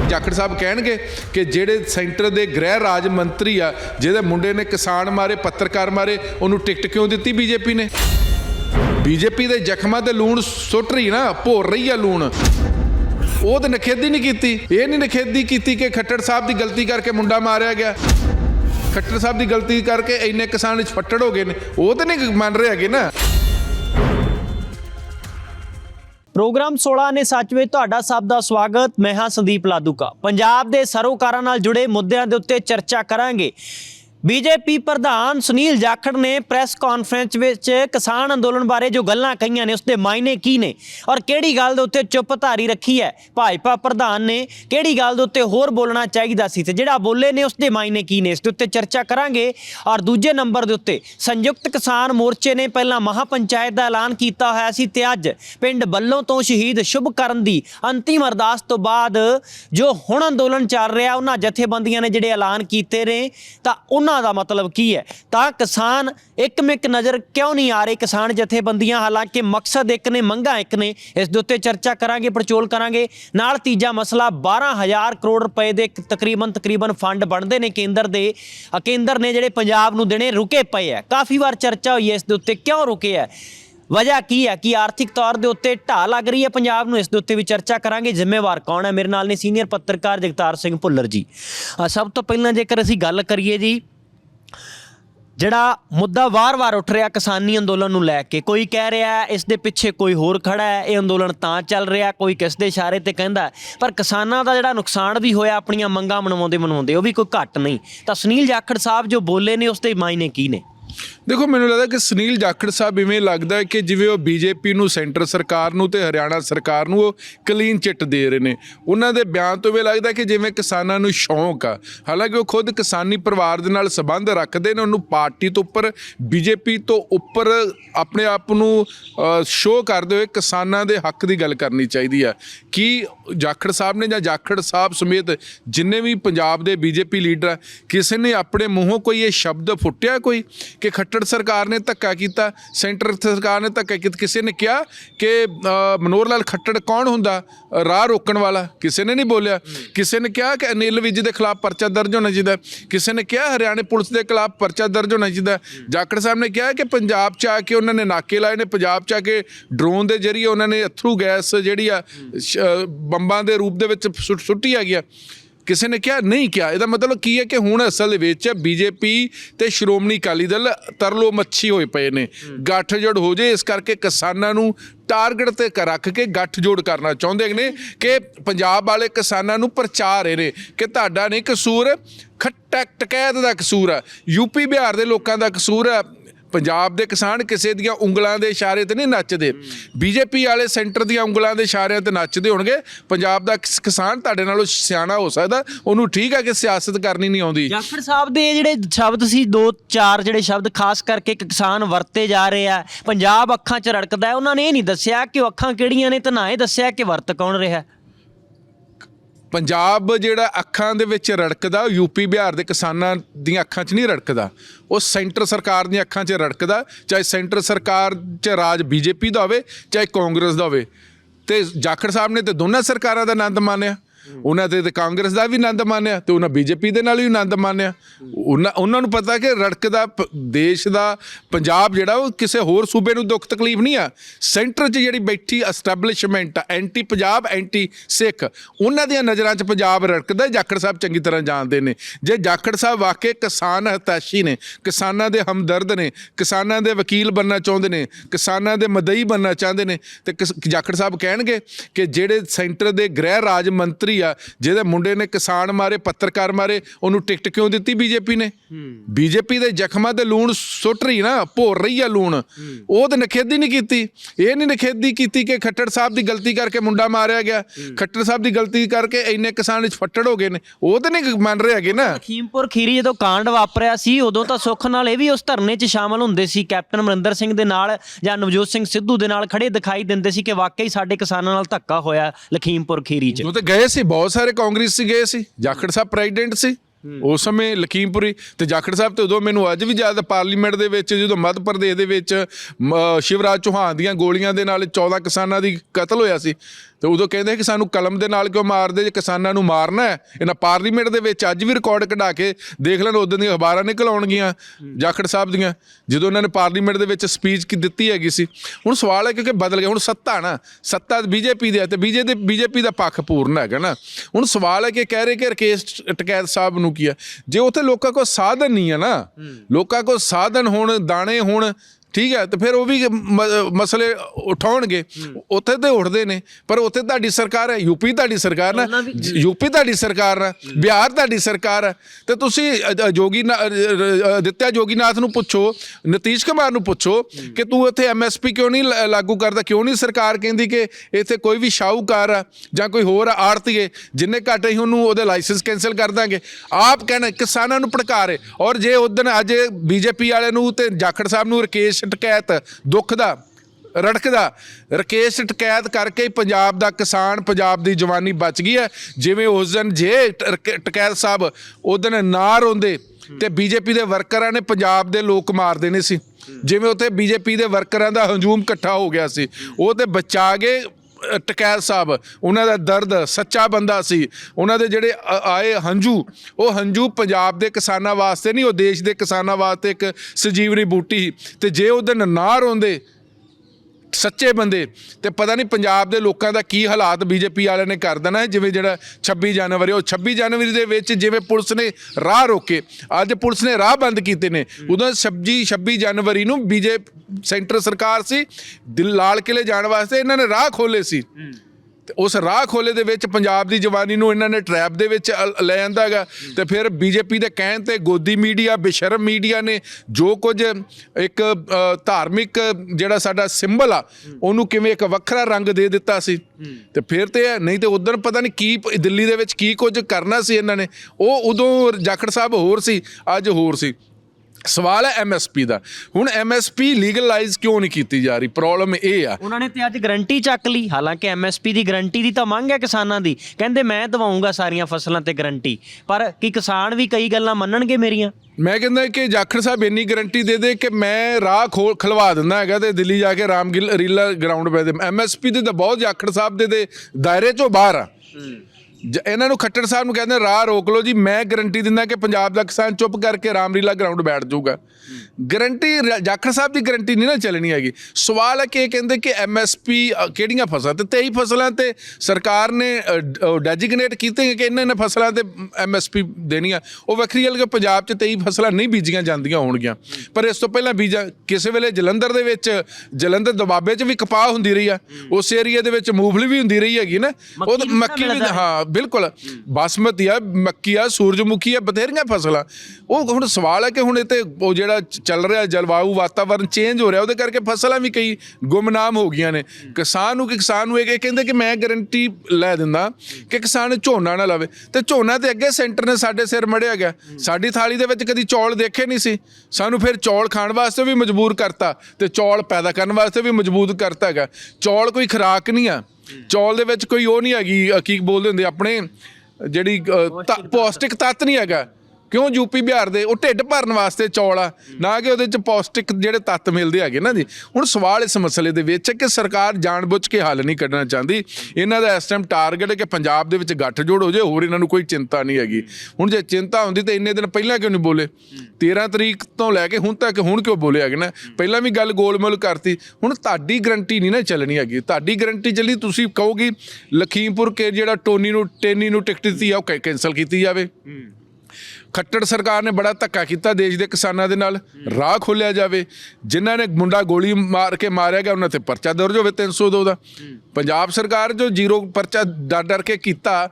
ਜਾਖੜ ਸਾਹਿਬ ਕਹਿਣਗੇ ਕਿ ਜਿਹੜੇ ਸੈਂਟਰ ਦੇ ਗ੍ਰਹਿ ਰਾਜ ਮੰਤਰੀ ਆ, ਜਿਹਦੇ ਮੁੰਡੇ ਨੇ ਕਿਸਾਨ ਮਾਰੇ, ਪੱਤਰਕਾਰ ਮਾਰੇ, ਉਹਨੂੰ ਟਿਕਟ ਕਿਉਂ ਦਿੱਤੀ ਬੀਜੇਪੀ ਨੇ? ਬੀਜੇਪੀ ਦੇ ਜ਼ਖਮਾਂ ਤੇ ਲੂਣ ਸੁੱਟ ਰਹੀ ਨਾ, ਭੋਰ ਰਹੀ ਆ ਲੂਣ। ਉਹ ਤੇ ਨਖੇਦੀ ਨਹੀਂ ਕੀਤੀ। ਇਹ ਨਹੀਂ ਨਖੇਦੀ ਕੀਤੀ ਕਿ ਖੱਟੜ ਸਾਹਿਬ ਦੀ ਗਲਤੀ ਕਰਕੇ ਮੁੰਡਾ ਮਾਰਿਆ ਗਿਆ। ਖੱਟੜ ਸਾਹਿਬ ਦੀ ਗਲਤੀ ਕਰਕੇ ਇੰਨੇ ਕਿਸਾਨ ਵਿੱਚ ਹੋ ਗਏ ਨੇ। ਉਹ ਤੇ ਨਹੀਂ ਮੰਨ ਰਹੇ ਹੈਗੇ ਨਾ। ਪ੍ਰੋਗਰਾਮ 16 ਨੇ ਸੱਚ ਵਿੱਚ ਤੁਹਾਡਾ ਸਭ ਦਾ ਸਵਾਗਤ। ਮੈਂ ਹਾਂ ਸੰਦੀਪ ਲਾਦੂਕਾ। ਪੰਜਾਬ ਦੇ ਸਰੋਕਾਰਾਂ ਨਾਲ ਜੁੜੇ ਮੁੱਦਿਆਂ ਦੇ ਉੱਤੇ ਚਰਚਾ ਕਰਾਂਗੇ। ਬੀਜੇਪੀ ਪ੍ਰਧਾਨ ਸੁਨੀਲ ਜਾਖੜ ਨੇ ਪ੍ਰੈਸ ਕਾਨਫਰੰਸ ਵਿੱਚ ਕਿਸਾਨ ਅੰਦੋਲਨ ਬਾਰੇ ਜੋ ਗੱਲਾਂ ਕਹੀਆਂ ਨੇ ਉਸ ਦੇ ਮਾਇਨੇ ਕੀ ਨੇ ਔਰ ਕਿਹੜੀ ਗੱਲ ਦੇ ਉੱਤੇ ਚੁੱਪ ਧਾਰੀ ਰੱਖੀ ਹੈ? ਭਾਜਪਾ ਪ੍ਰਧਾਨ ਨੇ ਕਿਹੜੀ ਗੱਲ ਦੇ ਉੱਤੇ ਹੋਰ ਬੋਲਣਾ ਚਾਹੀਦਾ ਸੀ ਤੇ ਜਿਹੜਾ ਬੋਲੇ ਨੇ ਉਸ ਦੇ ਮਾਇਨੇ ਕੀ ਨੇ? ਇਸ ਦੇ ਉੱਤੇ ਚਰਚਾ ਕਰਾਂਗੇ ਔਰ ਦੂਜੇ ਨੰਬਰ ਦੇ ਉੱਤੇ ਸੰਯੁਕਤ ਕਿਸਾਨ ਮੋਰਚੇ ਨੇ ਪਹਿਲਾਂ ਮਹਾ ਪੰਚਾਇਤ ਦਾ ਐਲਾਨ ਕੀਤਾ ਹੋਇਆ ਸੀ ਤੇ ਅੱਜ ਪਿੰਡ ਬੱਲੋਂ ਤੋਂ ਸ਼ਹੀਦ ਸ਼ੁਭ ਕਰਨ ਦੀ ਅੰਤਿਮ ਅਰਦਾਸ ਤੋਂ ਬਾਅਦ ਜੋ ਹੁਣ ਅੰਦੋਲਨ ਚੱਲ ਰਿਹਾ, ਉਹਨਾਂ ਜਥੇਬੰਦੀਆਂ ਨੇ ਜਿਹੜੇ ਐਲਾਨ ਕੀਤੇ ਨੇ, ਤਾਂ ਉਹਨਾਂ ਦਾ ਮਤਲਬ ਕੀ ਹੈ? ਤਾਂ ਕਿਸਾਨ ਇੱਕ ਮਿਕ ਨਜ਼ਰ ਕਿਉਂ ਨਹੀਂ ਆ ਰਹੇ? ਕਿਸਾਨ ਜਥੇਬੰਦੀਆਂ ਹਾਲਾਂਕਿ ਮਕਸਦ ਇੱਕ ਨੇ, ਮੰਗਾ ਇੱਕ ਨੇ, ਇਸ ਦੇ ਉੱਤੇ ਚਰਚਾ ਕਰਾਂਗੇ, ਪੜਚੋਲ ਕਰਾਂਗੇ। ਨਾਲ ਤੀਜਾ ਮਸਲਾ 12000 ਕਰੋੜ ਰੁਪਏ ਦੇ ਤਕਰੀਬਨ ਤਕਰੀਬਨ ਫੰਡ ਬਣਦੇ ਨੇ ਕੇਂਦਰ ਦੇ। ਕੇਂਦਰ ਨੇ ਜਿਹੜੇ ਪੰਜਾਬ ਨੂੰ ਦੇਣੇ, ਰੁਕੇ ਪਏ ਆ ਕਾਫੀ ਵਾਰ ਚਰਚਾ ਹੋਈ ਹੈ, ਇਸ ਦੇ ਉੱਤੇ ਕਿਉਂ ਰੁਕੇ ਆ ਵਜ੍ਹਾ ਕੀ ਹੈ ਕਿ ਆਰਥਿਕ ਤੌਰ ਦੇ ਉੱਤੇ ਢਾਹ ਲੱਗ ਰਹੀ ਹੈ ਪੰਜਾਬ ਨੂੰ, ਇਸ ਦੇ ਉੱਤੇ ਵੀ ਚਰਚਾ ਕਰਾਂਗੇ। ਜ਼ਿੰਮੇਵਾਰ ਕੌਣ ਹੈ? ਮੇਰੇ ਨਾਲ ਨੇ ਸੀਨੀਅਰ ਪੱਤਰਕਾਰ ਜਗਤਾਰ ਸਿੰਘ ਭੁੱਲਰ ਜੀ। ਸਭ ਤੋਂ ਪਹਿਲਾਂ ਜੇਕਰ ਅਸੀਂ ਗੱਲ ਕਰੀਏ ਜੀ ਜਿਹੜਾ ਮੁੱਦਾ ਵਾਰ-ਵਾਰ ਉੱਠ ਰਿਹਾ ਕਿਸਾਨੀ ਅੰਦੋਲਨ ਨੂੰ ਲੈ ਕੇ, ਕੋਈ ਕਹਿ ਰਿਹਾ ਹੈ, ਇਸ ਦੇ ਪਿੱਛੇ ਕੋਈ ਹੋਰ ਖੜਾ ਹੈ, ਇਹ ਅੰਦੋਲਨ ਤਾਂ ਚੱਲ ਰਿਹਾ, ਕੋਈ ਕਿਸ ਦੇ ਇਸ਼ਾਰੇ ਤੇ ਕਹਿੰਦਾ ਪਰ ਕਿਸਾਨਾਂ ਦਾ ਜਿਹੜਾ ਨੁਕਸਾਨ ਵੀ ਹੋਇਆ, ਆਪਣੀਆਂ ਮੰਗਾਂ ਮਨਵਾਉਂਦੇ ਮਨਵਾਉਂਦੇ ਉਹ ਵੀ ਕੋਈ ਘੱਟ ਨਹੀਂ। ਤਾਂ ਸੁਨੀਲ ਜਾਖੜ ਸਾਹਿਬ ਜੋ ਬੋਲੇ ਨੇ, ਉਸ ਦੇ ਮਾਇਨੇ ਕੀ ਨੇ? ਦੇਖੋ, ਮੈਨੂੰ ਲੱਗਦਾ ਕਿ ਸੁਨੀਲ ਜਾਖੜ ਸਾਹਿਬ ਇਵੇਂ ਲੱਗਦਾ ਹੈ ਕਿ ਜਿਵੇਂ ਉਹ ਬੀਜੇਪੀ ਨੂੰ, ਸੈਂਟਰ ਸਰਕਾਰ ਨੂੰ ਤੇ ਹਰਿਆਣਾ ਸਰਕਾਰ ਨੂੰ ਉਹ ਕਲੀਨ ਚਿੱਟ ਦੇ ਰਹੇ ਨੇ। ਉਹਨਾਂ ਦੇ ਬਿਆਨ ਤੋਂ ਇਹ ਲੱਗਦਾ ਕਿ ਜਿਵੇਂ ਕਿਸਾਨਾਂ ਨੂੰ ਸ਼ੌਂਕ ਆ। ਹਾਲਾਂਕਿ ਉਹ ਖੁਦ ਕਿਸਾਨੀ ਪਰਿਵਾਰ ਦੇ ਨਾਲ ਸੰਬੰਧ ਰੱਖਦੇ ਨੇ, ਉਹਨੂੰ ਪਾਰਟੀ ਤੋਂ ਉੱਪਰ, ਬੀਜੇਪੀ ਤੋਂ ਉੱਪਰ ਆਪਣੇ ਆਪ ਨੂੰ ਸ਼ੋਅ ਕਰਦੇ ਹੋਏ ਕਿਸਾਨਾਂ ਦੇ ਹੱਕ ਦੀ ਗੱਲ ਕਰਨੀ ਚਾਹੀਦੀ ਆ। ਕੀ ਜਾਖੜ ਸਾਹਿਬ ਨੇ ਜਾਂ ਜਾਖੜ ਸਾਹਿਬ ਸਮੇਤ ਜਿੰਨੇ ਵੀ ਪੰਜਾਬ ਦੇ ਬੀਜੇਪੀ ਲੀਡਰ ਆ, ਕਿਸੇ ਨੇ ਆਪਣੇ ਮੂੰਹੋਂ ਕੋਈ ਇਹ ਸ਼ਬਦ ਫੁੱਟਿਆ ਕੋਈ ਕਿ ਖੱਟੜ ਸਰਕਾਰ ਨੇ ਧੱਕਾ ਕੀਤਾ ਸੈਂਟਰ ਸਰਕਾਰ ਨੇ ਧੱਕਾ ਕੀਤਾ ਕਿਸੇ ਨੇ ਕਿਹਾ ਕਿ ਅ, ਮਨੋਹਰ ਲਾਲ ਖੱਟੜ ਕੌਣ ਹੁੰਦਾ? ਰਾਹ ਰੋਕਣ ਵਾਲਾ। ਕਿਸੇ ਨੇ ਨਹੀਂ ਬੋਲਿਆ। ਕਿਸੇ ਨੇ ਕਿਹਾ ਕਿ ਅਨਿਲ ਵਿਜ ਦੇ ਖਿਲਾਫ ਪਰਚਾ ਦਰਜ ਹੋਣਾ ਚਾਹੀਦਾ। ਕਿਸੇ ਨੇ ਕਿਹਾ ਹਰਿਆਣੇ ਪੁਲਿਸ ਦੇ ਖਿਲਾਫ ਪਰਚਾ ਦਰਜ ਹੋਣਾ ਚਾਹੀਦਾ। ਜਾਖੜ ਸਾਹਿਬ ਨੇ ਕਿਹਾ ਕਿ ਪੰਜਾਬ ਚ ਆ ਕੇ ਉਹਨਾਂ ਨੇ ਨਾਕੇ ਲਾਏ ਨੇ। ਪੰਜਾਬ ਚ ਆ ਕੇ ਡਰੋਨ ਦੇ ਜ਼ਰੀਏ ਉਹਨਾਂ ਨੇ ਅਥਰੂ ਗੈਸ ਜਿਹੜੀ ਆ ਬੰਬਾਂ ਦੇ ਰੂਪ ਦੇ ਵਿੱਚ ਸੁੱਟ- ਸੁੱਟੀ ਆ। ਗਿਆ ਕਿਸੇ ਨੇ ਕਿਹਾ ਨਹੀਂ ਕਿਹਾ। ਇਹਦਾ ਮਤਲਬ ਕੀ ਹੈ ਕਿ ਹੁਣ ਅਸਲ ਵਿੱਚ ਬੀਜੇਪੀ ਤੇ ਸ਼੍ਰੋਮਣੀ ਅਕਾਲੀ ਦਲ ਤਰਲੋ ਮੱਛੀ ਹੋਏ ਪਏ ਨੇ। ਗੱਠਜੋੜ ਹੋ ਜੇ ਇਸ ਕਰਕੇ ਕਿਸਾਨਾਂ ਨੂੰ ਟਾਰਗੇਟ ਤੇ ਰੱਖ ਕੇ ਗੱਠਜੋੜ ਕਰਨਾ ਚਾਹੁੰਦੇ ਨੇ ਕਿ ਪੰਜਾਬ ਵਾਲੇ ਕਿਸਾਨਾਂ ਨੂੰ ਪ੍ਰਚਾਰ ਰਹੇ ਨੇ ਕਿ ਤੁਹਾਡਾ ਨਹੀਂ ਕਸੂਰ ਖੱਟਾ ਟਕੈਤ ਦਾ ਕਸੂਰ ਆ। ਯੂਪੀ ਬਿਹਾਰ ਦੇ ਲੋਕਾਂ ਦਾ ਕਸੂਰ ਆ। ਪੰਜਾਬ ਦੇ ਕਿਸਾਨ ਕਿਸੇ ਦੀਆਂ ਉਂਗਲਾਂ ਦੇ ਇਸ਼ਾਰੇ ਤੇ ਨਹੀਂ ਨੱਚਦੇ। ਬੀਜੇਪੀ ਵਾਲੇ ਸੈਂਟਰ ਦੀਆਂ ਉਂਗਲਾਂ ਦੇ ਇਸ਼ਾਰਿਆਂ ਤੇ ਨੱਚਦੇ ਹੋਣਗੇ। ਪੰਜਾਬ ਦਾ ਕਿਸਾਨ ਤੁਹਾਡੇ ਨਾਲੋਂ ਸਿਆਣਾ ਹੋ ਸਕਦਾ। ਉਹਨੂੰ ਠੀਕ ਹੈ ਕਿ ਸਿਆਸਤ ਕਰਨੀ ਨਹੀਂ ਆਉਂਦੀ। ਜਾਫਰ ਸਾਹਿਬ ਦੇ ਜਿਹੜੇ ਸ਼ਬਦ ਸੀ, ਦੋ ਚਾਰ ਜਿਹੜੇ ਸ਼ਬਦ, ਖਾਸ ਕਰਕੇ ਕਿਸਾਨ ਵਰਤੇ ਜਾ ਰਹੇ ਆ, ਪੰਜਾਬ ਅੱਖਾਂ 'ਚ ਰੜਕਦਾ ਉਹਨਾਂ ਨੇ ਇਹ ਨਹੀਂ ਦੱਸਿਆ ਕਿ ਉਹ ਅੱਖਾਂ ਕਿਹੜੀਆਂ ਨੇ ਤੇ ਨਾ ਇਹ ਦੱਸਿਆ ਕਿ ਵਰਤ ਕੌਣ ਰਿਹਾ। ਪੰਜਾਬ ਜਿਹੜਾ ਅੱਖਾਂ ਦੇ ਵਿੱਚ ਰੜਕਦਾ ਉਹ ਯੂਪੀ ਬਿਹਾਰ ਦੇ ਕਿਸਾਨਾਂ ਦੀਆਂ ਅੱਖਾਂ 'ਚ ਨਹੀਂ ਰੜਕਦਾ। ਉਹ ਸੈਂਟਰ ਸਰਕਾਰ ਦੀਆਂ ਅੱਖਾਂ 'ਚ ਰੜਕਦਾ, ਚਾਹੇ ਸੈਂਟਰ ਸਰਕਾਰ 'ਚ ਰਾਜ ਬੀਜੇਪੀ ਦਾ ਹੋਵੇ, ਚਾਹੇ ਕਾਂਗਰਸ ਦਾ ਹੋਵੇ। ਤੇ ਜਾਖੜ ਸਾਹਿਬ ਨੇ ਤੇ ਦੋਨਾਂ ਸਰਕਾਰਾਂ ਦਾ ਆਨੰਦ ਮਾਣਿਆ। ਉਹਨਾਂ ਤੇ ਤੇ ਕਾਂਗਰਸ ਦਾ ਵੀ ਆਨੰਦ ਮਾਣਿਆ ਤੇ ਉਹਨਾਂ ਬੀਜੇਪੀ ਦੇ ਨਾਲ ਵੀ ਆਨੰਦ ਮਾਣਿਆ। ਉਹਨਾਂ ਉਹਨਾਂ ਨੂੰ ਪਤਾ ਕਿ ਰੜਕਦਾ ਪ- ਦੇਸ਼ ਦਾ ਪੰਜਾਬ ਜਿਹੜਾ ਉਹ ਕਿਸੇ ਹੋਰ ਸੂਬੇ ਨੂੰ ਦੁੱਖ ਤਕਲੀਫ ਨਹੀਂ ਆ। ਸੈਂਟਰ 'ਚ ਜਿਹੜੀ ਬੈਠੀ ਐਸਟੈਬਲਿਸ਼ਮੈਂਟ ਆ, ਐਂਟੀ ਪੰਜਾਬ, ਐਂਟੀ ਸਿੱਖ, ਉਹਨਾਂ ਦੀਆਂ ਨਜ਼ਰਾਂ 'ਚ ਪੰਜਾਬ ਰੜਕਦਾ ਜਾਖੜ ਸਾਹਿਬ ਚੰਗੀ ਤਰ੍ਹਾਂ ਜਾਣਦੇ ਨੇ। ਜੇ ਜਾਖੜ ਸਾਹਿਬ ਵਾਕਈ ਕਿਸਾਨ ਹਤਾਸ਼ੀ ਨੇ, ਕਿਸਾਨਾਂ ਦੇ ਹਮਦਰਦ ਨੇ, ਕਿਸਾਨਾਂ ਦੇ ਵਕੀਲ ਬਣਨਾ ਚਾਹੁੰਦੇ ਨੇ, ਕਿਸਾਨਾਂ ਦੇ ਮਦਈ ਬਣਨਾ ਚਾਹੁੰਦੇ ਨੇ, ਤੇ ਕਿਸ- ਜਾਖੜ ਸਾਹਿਬ ਕਹਿਣਗੇ ਕਿ ਜਿਹੜੇ ਸੈਂਟਰ ਦੇ ਗ੍ਰਹਿ ਰਾਜ ਮੰਤਰੀ ਆ ਜਿਹਦੇ ਮੁੰਡੇ ਨੇ ਕਿਸਾਨ ਮਾਰੇ ਪੱਤਰਕਾਰ ਮਾਰੇ ਉਹਨੂੰ ਟਿਕਟ ਕਿਉਂ ਦਿੱਤੀ ਬੀਜੇਪੀ ਨੇ? ਬੀਜੇਪੀ ਦੇ ਜ਼ਖਮਾਂ ਤੇ ਲੂਣ ਸੁੱਟ ਰਹੀ ਨਾ ਭੋਰ ਰਹੀ ਆ ਲੂਣ। ਉਹ ਤੇ ਨਖੇਦੀ ਨਹੀਂ ਕੀਤੀ। ਇਹ ਨਹੀਂ ਨਖੇਦੀ ਕੀਤੀ ਕਿ ਖੱਟੜ ਸਾਹਿਬ ਦੀ ਗਲਤੀ ਕਰਕੇ ਮੁੰਡਾ ਮਾਰਿਆ ਗਿਆ। ਖੱਟੜ ਸਾਹਿਬ ਦੀ ਗਲਤੀ ਕਰਕੇ ਇੰਨੇ ਕਿਸਾਨ ਵਿੱਚ ਫੱਟੜ ਹੋ ਗਏ ਨੇ। ਉਹ ਤੇ ਨਹੀਂ ਮੰਨ ਰਹੇ ਹੈਗੇ ਨਾ। ਲਖੀਮਪੁਰ ਖੀਰੀ ਜਦੋਂ ਕਾਂਡ ਵਾਪਰਿਆ ਸੀ ਉਦੋਂ ਤਾਂ ਸੁੱਖ ਨਾਲ ਇਹ ਵੀ ਉਸ ਧਰਨੇ 'ਚ ਸ਼ਾਮਲ ਹੁੰਦੇ ਸੀ। ਕੈਪਟਨ ਅਮਰਿੰਦਰ ਸਿੰਘ ਦੇ ਨਾਲ ਜਾਂ ਨਵਜੋਤ ਸਿੰਘ ਸਿੱਧੂ ਦੇ ਨਾਲ ਖੜੇ ਦਿਖਾਈ ਦਿੰਦੇ ਸੀ ਕਿ ਵਾਕਈ ਸਾਡੇ ਕਿਸਾਨਾਂ ਨਾਲ ਧੱਕਾ ਹੋਇਆ ਲਖੀਮਪੁਰ ਖੀਰੀ 'ਚ। ਉਹ ਤੇ ਗਏ ਸੀ। ਬਹੁਤ ਸਾਰੇ ਕਾਂਗਰਸ ਕਾਂਗਰਸੀ ਗਏ ਸੀ ਜਾਖੜ ਸਾਹਿਬ ਪ੍ਰੈਜ਼ੀਡੈਂਟ ਸੀ। ਉਸ ਸਮੇਂ ਲਖੀਮਪੁਰੀ ਤੇ ਜਾਖੜ ਸਾਹਿਬ ਤੇ ਉਦੋਂ ਮੈਨੂੰ ਅੱਜ ਵੀ ਯਾਦ ਪਾਰਲੀਮੈਂਟ ਦੇ ਵਿੱਚ ਜਦੋਂ ਮੱਧ ਪ੍ਰਦੇਸ਼ ਦੇ ਵਿੱਚ ਸ਼ਿਵਰਾਜ ਚੌਹਾਨ ਦੀਆਂ ਗੋਲੀਆਂ ਦੇ ਨਾਲ 14 ਕਿਸਾਨਾਂ ਦੀ ਕਤਲ ਹੋਇਆ ਸੀ। ਤੇ ਉਦੋਂ ਕਹਿੰਦੇ ਕਿ ਸਾਨੂੰ ਕਲਮ ਦੇ ਨਾਲ ਕਿਉਂ ਮਾਰਦੇ ਜੇ ਕਿਸਾਨਾਂ ਨੂੰ ਮਾਰਨਾ ਹੈ ਇਹਨਾਂ ਪਾਰਲੀਮੈਂਟ ਦੇ ਵਿੱਚ ਅੱਜ ਵੀ ਰਿਕਾਰਡ ਕਢਾ ਕੇ ਦੇਖ ਲੈਣ ਉਦੋਂ ਦੀਆਂ ਅਖਬਾਰਾਂ ਨਿਕਲ ਆਉਣਗੀਆਂ ਜਾਖੜ ਸਾਹਿਬ ਦੀਆਂ ਜਦੋਂ ਉਹਨਾਂ ਨੇ ਪਾਰਲੀਮੈਂਟ ਦੇ ਵਿੱਚ ਸਪੀਚ ਕੀ ਦਿੱਤੀ ਹੈਗੀ ਸੀ। ਹੁਣ ਸਵਾਲ ਹੈ ਕਿਉਂਕਿ ਬਦਲ ਗਿਆ ਹੁਣ ਸੱਤਾ ਨਾ ਸੱਤਾ ਬੀਜੇਪੀ ਦੇ ਹੈ ਤੇ ਬੀਜੇ ਦੇ ਬੀਜੇਪੀ ਦਾ ਪੱਖ ਪੂਰਨ ਹੈਗਾ ਨਾ। ਹੁਣ ਸਵਾਲ ਹੈ ਕਿ ਕਹਿ ਰਹੇ ਕਿ ਰਕੇਸ਼ ਟਕੈਤ ਸਾਹਿਬ ਨੂੰ ਕੀ ਹੈ? ਜੇ ਉੱਥੇ ਲੋਕਾਂ ਕੋਲ ਸਾਧਨ ਨਹੀਂ ਹੈ ਨਾ ਲੋਕਾਂ ਕੋਲ ਸਾਧਨ ਹੋਣ ਦਾਣੇ ਹੋਣ ਠੀਕ ਹੈ ਤੇ ਫਿਰ ਉਹ ਵੀ ਮ- ਮਸਲੇ ਉਠਾਉਣਗੇ। ਉੱਥੇ ਤੇ ਉੱਠਦੇ ਨੇ ਪਰ ਉੱਥੇ ਤੁਹਾਡੀ ਸਰਕਾਰ ਹੈ ਯੂਪੀ ਤੁਹਾਡੀ ਸਰਕਾਰ ਨਾ ਯੂਪੀ ਤੁਹਾਡੀ ਸਰਕਾਰ ਹੈ ਬਿਹਾਰ ਤੁਹਾਡੀ ਸਰਕਾਰ ਹੈ। ਤੇ ਤੁਸੀਂ ਅ- ਅ- ਜੋਗੀ ਨਾ- ਅ- ਅ- ਅਦਿੱਤਿਆ ਜੋਗੀਨਾਥ ਨੂੰ ਪੁੱਛੋ ਨਤੀਸ਼ ਕੁਮਾਰ ਨੂੰ ਪੁੱਛੋ ਕਿ ਤੂੰ ਇੱਥੇ ਐਮਐਸਪੀ ਕਿਉਂ ਨਹੀਂ ਲ- ਲਾਗੂ ਕਰਦਾ? ਕਿਉਂ ਨਹੀਂ ਸਰਕਾਰ ਕਹਿੰਦੀ ਕਿ ਇੱਥੇ ਕੋਈ ਵੀ ਸ਼ਾਹੂਕਾਰ ਆ ਜਾਂ ਕੋਈ ਹੋਰ ਆੜਤੀਏ ਜਿੰਨੇ ਘੱਟ ਅਸੀਂ ਉਹਨੂੰ ਉਹਦੇ ਲਾਇਸੈਂਸ ਕੈਨਸਲ ਕਰ ਦਾਂਗੇ। ਆਪ ਕਹਿਣਾ ਕਿਸਾਨਾਂ ਨੂੰ ਭੜਕਾ ਰਹੇ। ਔਰ ਜੇ ਉਦੋਂ ਅੱਜ ਬੀਜੇਪੀ ਵਾਲਿਆਂ ਨੂੰ ਤੇ ਜਾਖੜ ਸਾਹਿਬ ਨੂੰ ਰਕੇਸ਼ ਟਕੈਤ ਦੁੱਖ ਦਾ ਰੜਕਦਾ। ਰਕੇਸ਼ ਟਕੈਤ ਕਰਕੇ ਪੰਜਾਬ ਦਾ ਕਿਸਾਨ, ਪੰਜਾਬ ਦੀ ਜਵਾਨੀ ਬਚ ਗਈ ਹੈ। ਜਿਵੇਂ ਉਸ ਦਿਨ ਜੇ ਟਕ- ਟਕੈਤ ਸਾਹਿਬ ਉਦੋਂ ਨਾ ਰੋਂਦੇ, ਤੇ ਬੀਜੇਪੀ ਦੇ ਵਰਕਰਾਂ ਨੇ ਪੰਜਾਬ ਦੇ ਲੋਕ ਮਾਰ ਦੇਣੇ ਸੀ। ਜਿਵੇਂ ਉੱਥੇ ਬੀਜੇਪੀ ਦੇ ਵਰਕਰਾਂ ਦਾ ਹਜੂਮ ਇਕੱਠਾ ਹੋ ਗਿਆ ਸੀ, ਉਹ ਤੇ ਬਚਾ ਗਏ। ਅ, ਸਾਹਿਬ ਉਹਨਾਂ ਦਾ ਦਰਦ ਸੱਚਾ ਬੰਦਾ ਸੀ। ਉਹਨਾਂ ਦੇ ਜਿਹੜੇ ਆਏ ਹੰਝੂ ਉਹ ਹੰਝੂ ਪੰਜਾਬ ਦੇ ਕਿਸਾਨਾਂ ਵਾਸਤੇ ਨਹੀਂ ਉਹ ਦੇਸ਼ ਦੇ ਕਿਸਾਨਾਂ ਵਾਸਤੇ ਇੱਕ ਸਜੀਵਨੀ ਬੂਟੀ ਸੀ। ਤੇ ਜੇ ਉਹ ਦਿਨ ਨਾ ਰੋਂਦੇ ਸੱਚੇ ਬੰਦੇ ਤੇ ਪਤਾ ਨਹੀਂ ਪੰਜਾਬ ਦੇ ਲੋਕਾਂ ਦਾ ਕੀ ਹਾਲਾਤ ਬੀਜੇਪੀ ਵਾਲਿਆਂ ਨੇ ਕਰ ਦੇਣਾ ਜਿਵੇਂ ਜਿਹੜਾ 26 ਜਨਵਰੀ, ਉਹ 26 ਜਨਵਰੀ ਦੇ ਵਿੱਚ ਜਿਵੇਂ ਪੁਲਿਸ ਨੇ ਰਾਹ ਰੋਕੇ, ਅੱਜ ਪੁਲਿਸ ਨੇ ਰਾਹ ਬੰਦ ਕੀਤੇ ਨੇ। ਉਦੋਂ 26 26 ਜਨਵਰੀ ਨੂੰ ਬੀਜੇ ਸੈਂਟਰ ਸਰਕਾਰ ਸੀ, ਦਿਲ ਲਾਲ ਕਿਲੇ ਜਾਣ ਵਾਸਤੇ ਇਹਨਾਂ ਨੇ ਰਾਹ ਖੋਲੇ ਸੀ। ਉਸ ਰਾਹ ਖੋਲੇ ਦੇ ਵਿੱਚ ਪੰਜਾਬ ਦੀ ਜਵਾਨੀ ਨੂੰ ਇਹਨਾਂ ਨੇ ਟਰੈਪ ਦੇ ਵਿੱਚ ਲੈ ਆਂਦਾ ਹੈਗਾ। ਤੇ ਫਿਰ ਬੀਜੇਪੀ ਦੇ ਕਹਿਣ ਤੇ ਗੋਦੀ ਮੀਡੀਆ, ਬੇਸ਼ਰਮ ਮੀਡੀਆ ਨੇ ਜੋ ਕੁਝ ਇੱਕ ਧਾਰਮਿਕ ਜਿਹੜਾ ਸਾਡਾ ਸਿੰਬਲ ਆ, ਉਹਨੂੰ ਕਿਵੇਂ ਇੱਕ ਵੱਖਰਾ ਰੰਗ ਦੇ ਦਿੱਤਾ ਸੀ। ਤੇ ਫਿਰ ਤੇ ਇਹ- ਨਹੀਂ ਤੇ ਉਦੋਂ ਪਤਾ ਨਹੀਂ ਕੀ ਪ- ਦਿੱਲੀ ਦੇ ਵਿੱਚ ਕੀ ਕੁਝ ਕਰਨਾ ਸੀ ਇਹਨਾਂ ਨੇ। ਉਹ ਉਦੋਂ ਜਾਖੜ ਸਾਹਿਬ ਹੋਰ ਸੀ, ਅੱਜ ਹੋਰ ਸੀ। ਸਵਾਲ ਹੈ ਐਮਐਸਪੀ ਦਾ। ਹੁਣ ਐਮਐਸਪੀ ਲੀਗਲਾਈਜ਼ ਕਿਉਂ ਨਹੀਂ ਕੀਤੀ ਜਾ ਰਹੀ? ਪ੍ਰੋਬਲਮ ਇਹ ਆ। ਉਹਨਾਂ ਨੇ ਤੇ ਅੱਜ ਗਰੰਟੀ ਚੱਕ ਲਈ। ਹਾਲਾਂਕਿ ਐਮਐਸਪੀ ਦੀ ਗਰੰਟੀ ਦੀ ਤਾਂ ਮੰਗ ਹੈ ਕਿਸਾਨਾਂ ਦੀ। ਕਹਿੰਦੇ ਮੈਂ ਦਵਾਉਂਗਾ ਸਾਰੀਆਂ ਫਸਲਾਂ ਤੇ ਗਰੰਟੀ ਪਰ ਕੀ ਕਿਸਾਨ ਵੀ ਕਈ ਗੱਲਾਂ ਮੰਨਣਗੇ ਮੇਰੀਆਂ? ਮੈਂ ਕਹਿੰਦਾ ਕਿ ਜਾਖੜ ਸਾਹਿਬ ਇੰਨੀ ਗਾਰੰਟੀ ਦੇ ਦੇ ਕਿ ਮੈਂ ਰਾਹ ਖੋਲ ਖਲਵਾ ਦਿੰਦਾ ਹੈਗਾ ਤੇ ਦਿੱਲੀ ਜਾ ਕੇ ਰਾਮਗਿਲ ਰੀਲਾ ਗਰਾਊਂਡ ਪੈ ਦੇ। ਐਮਐਸਪੀ ਦੇ ਤਾਂ ਬਹੁਤ ਜਾਖੜ ਸਾਹਿਬ ਦੇ ਦੇ ਦਾਇਰੇ ਚੋਂ ਬਾਹਰ ਆ। ਜ- ਇਹਨਾਂ ਨੂੰ ਖੱਟੜ ਸਾਹਿਬ ਨੂੰ ਕਹਿੰਦੇ ਰਾਹ ਰੋਕ ਲਓ ਜੀ, ਮੈਂ ਗਰੰਟੀ ਦਿੰਦਾ ਕਿ ਪੰਜਾਬ ਦਾ ਕਿਸਾਨ ਚੁੱਪ ਕਰਕੇ ਰਾਮਲੀਲਾ ਗਰਾਊਂਡ ਬੈਠ ਜਾਊਗਾ। ਗਾਰੰਟੀ ਜਾਖੜ ਸਾਹਿਬ ਦੀ ਗਾਰੰਟੀ ਨਹੀਂ ਨਾ ਚੱਲਣੀ ਹੈਗੀ। ਸਵਾਲ ਹੈ ਕਿ ਇਹ ਕਹਿੰਦੇ ਕਿ ਐਮਐਸਪੀ ਕਿਹੜੀਆਂ ਫਸਲਾਂ ਤੇ 23 ਫਸਲਾਂ ਤੇ ਸਰਕਾਰ ਨੇ ਡੈਜਿਗਨੇਟ ਕੀਤੇ ਕਿ ਇਹਨਾਂ ਇਹਨਾਂ ਫਸਲਾਂ ਤੇ ਐਮਐਸਪੀ ਦੇਣੀ ਆ ਉਹ ਵੱਖਰੀ ਗੱਲ ਕਿ ਪੰਜਾਬ 'ਚ 23 ਫਸਲਾਂ ਨਹੀਂ ਬੀਜੀਆਂ ਜਾਂਦੀਆਂ ਹੋਣਗੀਆਂ। ਪਰ ਇਸ ਤੋਂ ਪਹਿਲਾਂ ਬੀਜਾਂ ਕਿਸੇ ਵੇਲੇ ਜਲੰਧਰ ਦੇ ਵਿੱਚ ਜਲੰਧਰ ਦਬਾਬੇ 'ਚ ਵੀ ਕਪਾਹ ਹੁੰਦੀ ਰਹੀ ਆ। ਉਸ ਏਰੀਆ ਦੇ ਵਿੱਚ ਮੂੰਗਫਲੀ ਵੀ ਹੁੰਦੀ ਰਹੀ ਹੈਗੀ ਨਾ। ਉਹ ਤਾਂ ਮੱਕੀ ਵੀ ਹਾਂ ਬਿਲਕੁਲ। ਬਾਸਮਤੀ ਆ ਮੱਕੀ ਆ ਸੂਰਜਮੁਖੀ ਆ ਬਥੇਰੀਆਂ ਫਸਲਾਂ। ਉਹ ਹੁਣ ਸਵਾਲ ਹੈ ਕਿ ਹੁਣ ਇਹ ਤੇ ਉਹ ਜਿਹੜਾ ਚੱਲ ਰਿਹਾ ਜਲਵਾਯੂ ਵਾਤਾਵਰਨ ਚੇਂਜ ਹੋ ਰਿਹਾ ਉਹਦੇ ਕਰਕੇ ਫਸਲਾਂ ਵੀ ਕਈ ਗੁੰਮਨਾਮ ਹੋ ਗਈਆਂ ਨੇ। ਕਿਸਾਨ ਨੂੰ ਕਿ ਕਿਸਾਨ ਨੂੰ ਇਹ ਕਹਿੰਦੇ ਕਿ ਮੈਂ ਗਾਰੰਟੀ ਲੈ ਦਿੰਦਾ ਕਿ ਕਿਸਾਨ ਝੋਨਾ ਨਾ ਲਾਵੇ। ਤੇ ਝੋਨਾ ਤੇ ਅੱਗੇ ਸੈਂਟਰ ਨੇ ਸਾਡੇ ਸਿਰ ਮੜਿਆ ਗਿਆ। ਸਾਡੀ ਥਾਲੀ ਦੇ ਵਿੱਚ ਕਦੀ ਚੌਲ ਦੇਖੇ ਨਹੀਂ ਸੀ। ਸਾਨੂੰ ਫਿਰ ਚੌਲ ਖਾਣ ਵਾਸਤੇ ਵੀ ਮਜਬੂਰ ਕਰਤਾ ਤੇ ਚੌਲ ਪੈਦਾ ਕਰਨ ਵਾਸਤੇ ਵੀ ਮਜਬੂਰ ਕਰਤਾ ਹੈਗਾ। ਚੌਲ ਕੋਈ ਖੁਰਾਕ ਨਹੀਂ ਆ। ਚੌਲ ਦੇ ਵਿੱਚ ਕੋਈ ਉਹ ਨਹੀਂ ਹੈਗੀ ਕੀ ਬੋਲਦੇ ਹੁੰਦੇ ਆਪਣੇ ਜਿਹੜੀ ਪੌਸ਼ਟਿਕ ਤੱਤ ਨਹੀਂ ਹੈਗਾ। ਕਿਉਂ ਯੂਪੀ ਬਿਹਾਰ ਦੇ? ਉਹ ਢਿੱਡ ਭਰਨ ਵਾਸਤੇ ਚੌਲ ਆ। ਨਾ ਕਿ ਉਹਦੇ ਚ ਪੌਸ਼ਟਿਕ ਜਿਹੜੇ ਤੱਤ ਮਿਲਦੇ ਹੈਗੇ ਨਾ ਜੀ। ਹੁਣ ਸਵਾਲ ਇਸ ਮਸਲੇ ਦੇ ਵਿੱਚ ਹੈ ਕਿ ਸਰਕਾਰ ਜਾਣਬੁੱਝ ਕੇ ਹੱਲ ਨਹੀਂ ਕੱਢਣਾ ਚਾਹੁੰਦੀ। ਇਹਨਾਂ ਦਾ ਇਸ ਟਾਈਮ ਟਾਰਗੇਟ ਹੈ ਕਿ ਪੰਜਾਬ ਦੇ ਵਿੱਚ ਗੱਠਜੋੜ ਹੋ ਜਾਏ ਹੋਰ ਇਹਨਾਂ ਨੂੰ ਕੋਈ ਚਿੰਤਾ ਨਹੀਂ ਹੈਗੀ। ਹੁਣ ਜੇ ਚਿੰਤਾ ਹੁੰਦੀ ਤਾਂ ਇੰਨੇ ਦਿਨ ਪਹਿਲਾਂ ਕਿਉਂ ਨਹੀਂ ਬੋਲੇ? 13 ਤਰੀਕ ਤੋਂ ਲੈ ਕੇ ਹੁਣ ਤੱਕ ਹੁਣ ਕਿਉਂ ਬੋਲੇ ਹੈਗੇ ਨਾ? ਪਹਿਲਾਂ ਵੀ ਗੱਲ ਗੋਲਮੋਲ ਕਰਤੀ। ਹੁਣ ਤੁਹਾਡੀ ਗਰੰਟੀ ਨਹੀਂ ਨਾ ਚੱਲਣੀ ਹੈਗੀ। ਤੁਹਾਡੀ ਗਰੰਟੀ ਚੱਲੀ ਤੁਸੀਂ ਕਹੋਗੀ ਲਖੀਮਪੁਰ ਕੇ ਜਿਹੜਾ ਟੋਨੀ ਨੂੰ ਟੇਨੀ ਨੂੰ ਟਿਕਟ ਦਿੱਤੀ ਆ ਉਹ ਕੈਂਸਲ ਕੀਤੀ ਜਾਵੇ। ਖੱਟੜ ਸਰਕਾਰ ਨੇ ਬੜਾ ਧੱਕਾ ਕੀਤਾ ਦੇਸ਼ ਦੇ ਕਿਸਾਨਾਂ ਦੇ ਨਾਲ, ਰਾਹ ਖੋਲਿਆ ਜਾਵੇ। ਜਿਨ੍ਹਾਂ ਨੇ ਮੁੰਡਾ ਗੋਲੀ ਮਾਰ ਕੇ ਮਾਰਿਆ ਗਿਆ, ਉਹਨਾਂ ਤੇ ਪਰਚਾ ਦਰਜ ਹੋਵੇ 302 ਦਾ ਪੰਜਾਬ ਸਰਕਾਰ ਜੋ ਜ਼ੀਰੋ ਪਰਚਾ ਡਰ ਡਰ ਕੇ ਕੀਤਾ,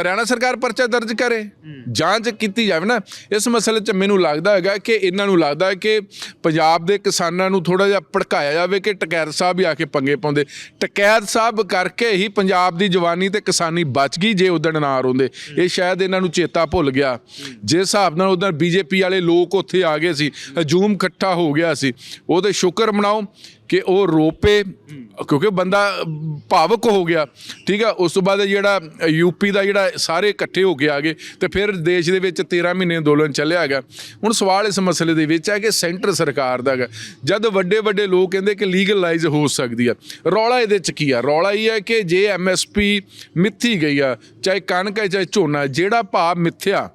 ਹਰਿਆਣਾ ਸਰਕਾਰ ਪਰਚਾ ਦਰਜ ਕਰੇ, ਜਾਂਚ ਕੀਤੀ ਜਾਵੇ ਨਾ। ਇਸ ਮਸਲੇ 'ਚ ਮੈਨੂੰ ਲੱਗਦਾ ਹੈਗਾ ਕਿ ਇਹਨਾਂ ਨੂੰ ਲੱਗਦਾ ਹੈ ਕਿ ਪੰਜਾਬ ਦੇ ਕਿਸਾਨਾਂ ਨੂੰ ਥੋੜਾ ਜਿਹਾ ਭੜਕਾਇਆ ਜਾਵੇ ਕਿ ਟਕੈਤ ਸਾਹਿਬ ਹੀ ਆ ਕੇ ਪੰਗੇ ਪਾਉਂਦੇ। ਟਕੈਤ ਸਾਹਿਬ ਕਰਕੇ ਹੀ ਪੰਜਾਬ ਦੀ ਜਵਾਨੀ ਤੇ ਕਿਸਾਨੀ ਬਚ ਗਈ ਜੇ ਉਦਣ ਨਾ ਰੋਂਦੇ। ਇਹ ਸ਼ਾਇਦ ਇਹਨਾਂ ਨੂੰ ਚੇਤਾ ਭੁੱਲ ਗਿਆ। ਜੇ ਜਿਸ ਹਿਸਾਬ ਨਾਲ ਉਧਰ ਬੀਜੇਪੀ ਵਾਲੇ ਲੋਕ ਉੱਥੇ ਆ ਗਏ ਸੀ, ਹਜੂਮ ਇਕੱਠਾ ਹੋ ਗਿਆ ਸੀ ਉਹਦੇ ਸ਼ੁਕਰ ਮਨਾਓ ਕਿ ਉਹ ਰੋਪੇ, ਕਿਉਂਕਿ ਬੰਦਾ ਭਾਵਕ ਹੋ ਗਿਆ, ਠੀਕ ਆ, ਉਸ ਤੋਂ ਬਾਅਦ ਜਿਹੜਾ ਯੂਪੀ ਦਾ ਜਿਹੜਾ ਸਾਰੇ ਇਕੱਠੇ ਹੋ ਕੇ ਆ ਗਏ ਤੇ ਫਿਰ ਦੇਸ਼ ਦੇ ਵਿੱਚ 13 ਮਹੀਨੇ ਅੰਦੋਲਨ ਚੱਲਿਆ ਹੈਗਾ। ਹੁਣ ਸਵਾਲ ਇਸ ਮਸਲੇ ਦੇ ਵਿੱਚ ਹੈ ਕਿ ਸੈਂਟਰ ਸਰਕਾਰ ਦਾ ਹੈਗਾ, ਜਦ ਵੱਡੇ ਵੱਡੇ ਲੋਕ ਕਹਿੰਦੇ ਕਿ ਲੀਗਲਾਈਜ਼ ਹੋ ਸਕਦੀ ਆ, ਰੌਲਾ ਇਹਦੇ ਚ ਕੀ ਆ? ਰੌਲਾ ਇਹ ਹੈ ਕਿ ਜੇ ਐਮਐਸਪੀ ਮਿੱਥੀ ਗਈ ਆ, ਚਾਹੇ ਕਣਕ ਹੈ, ਚਾਹੇ ਝੋਨਾ, ਜਿਹੜਾ ਭਾਅ ਮਿੱਥਿਆ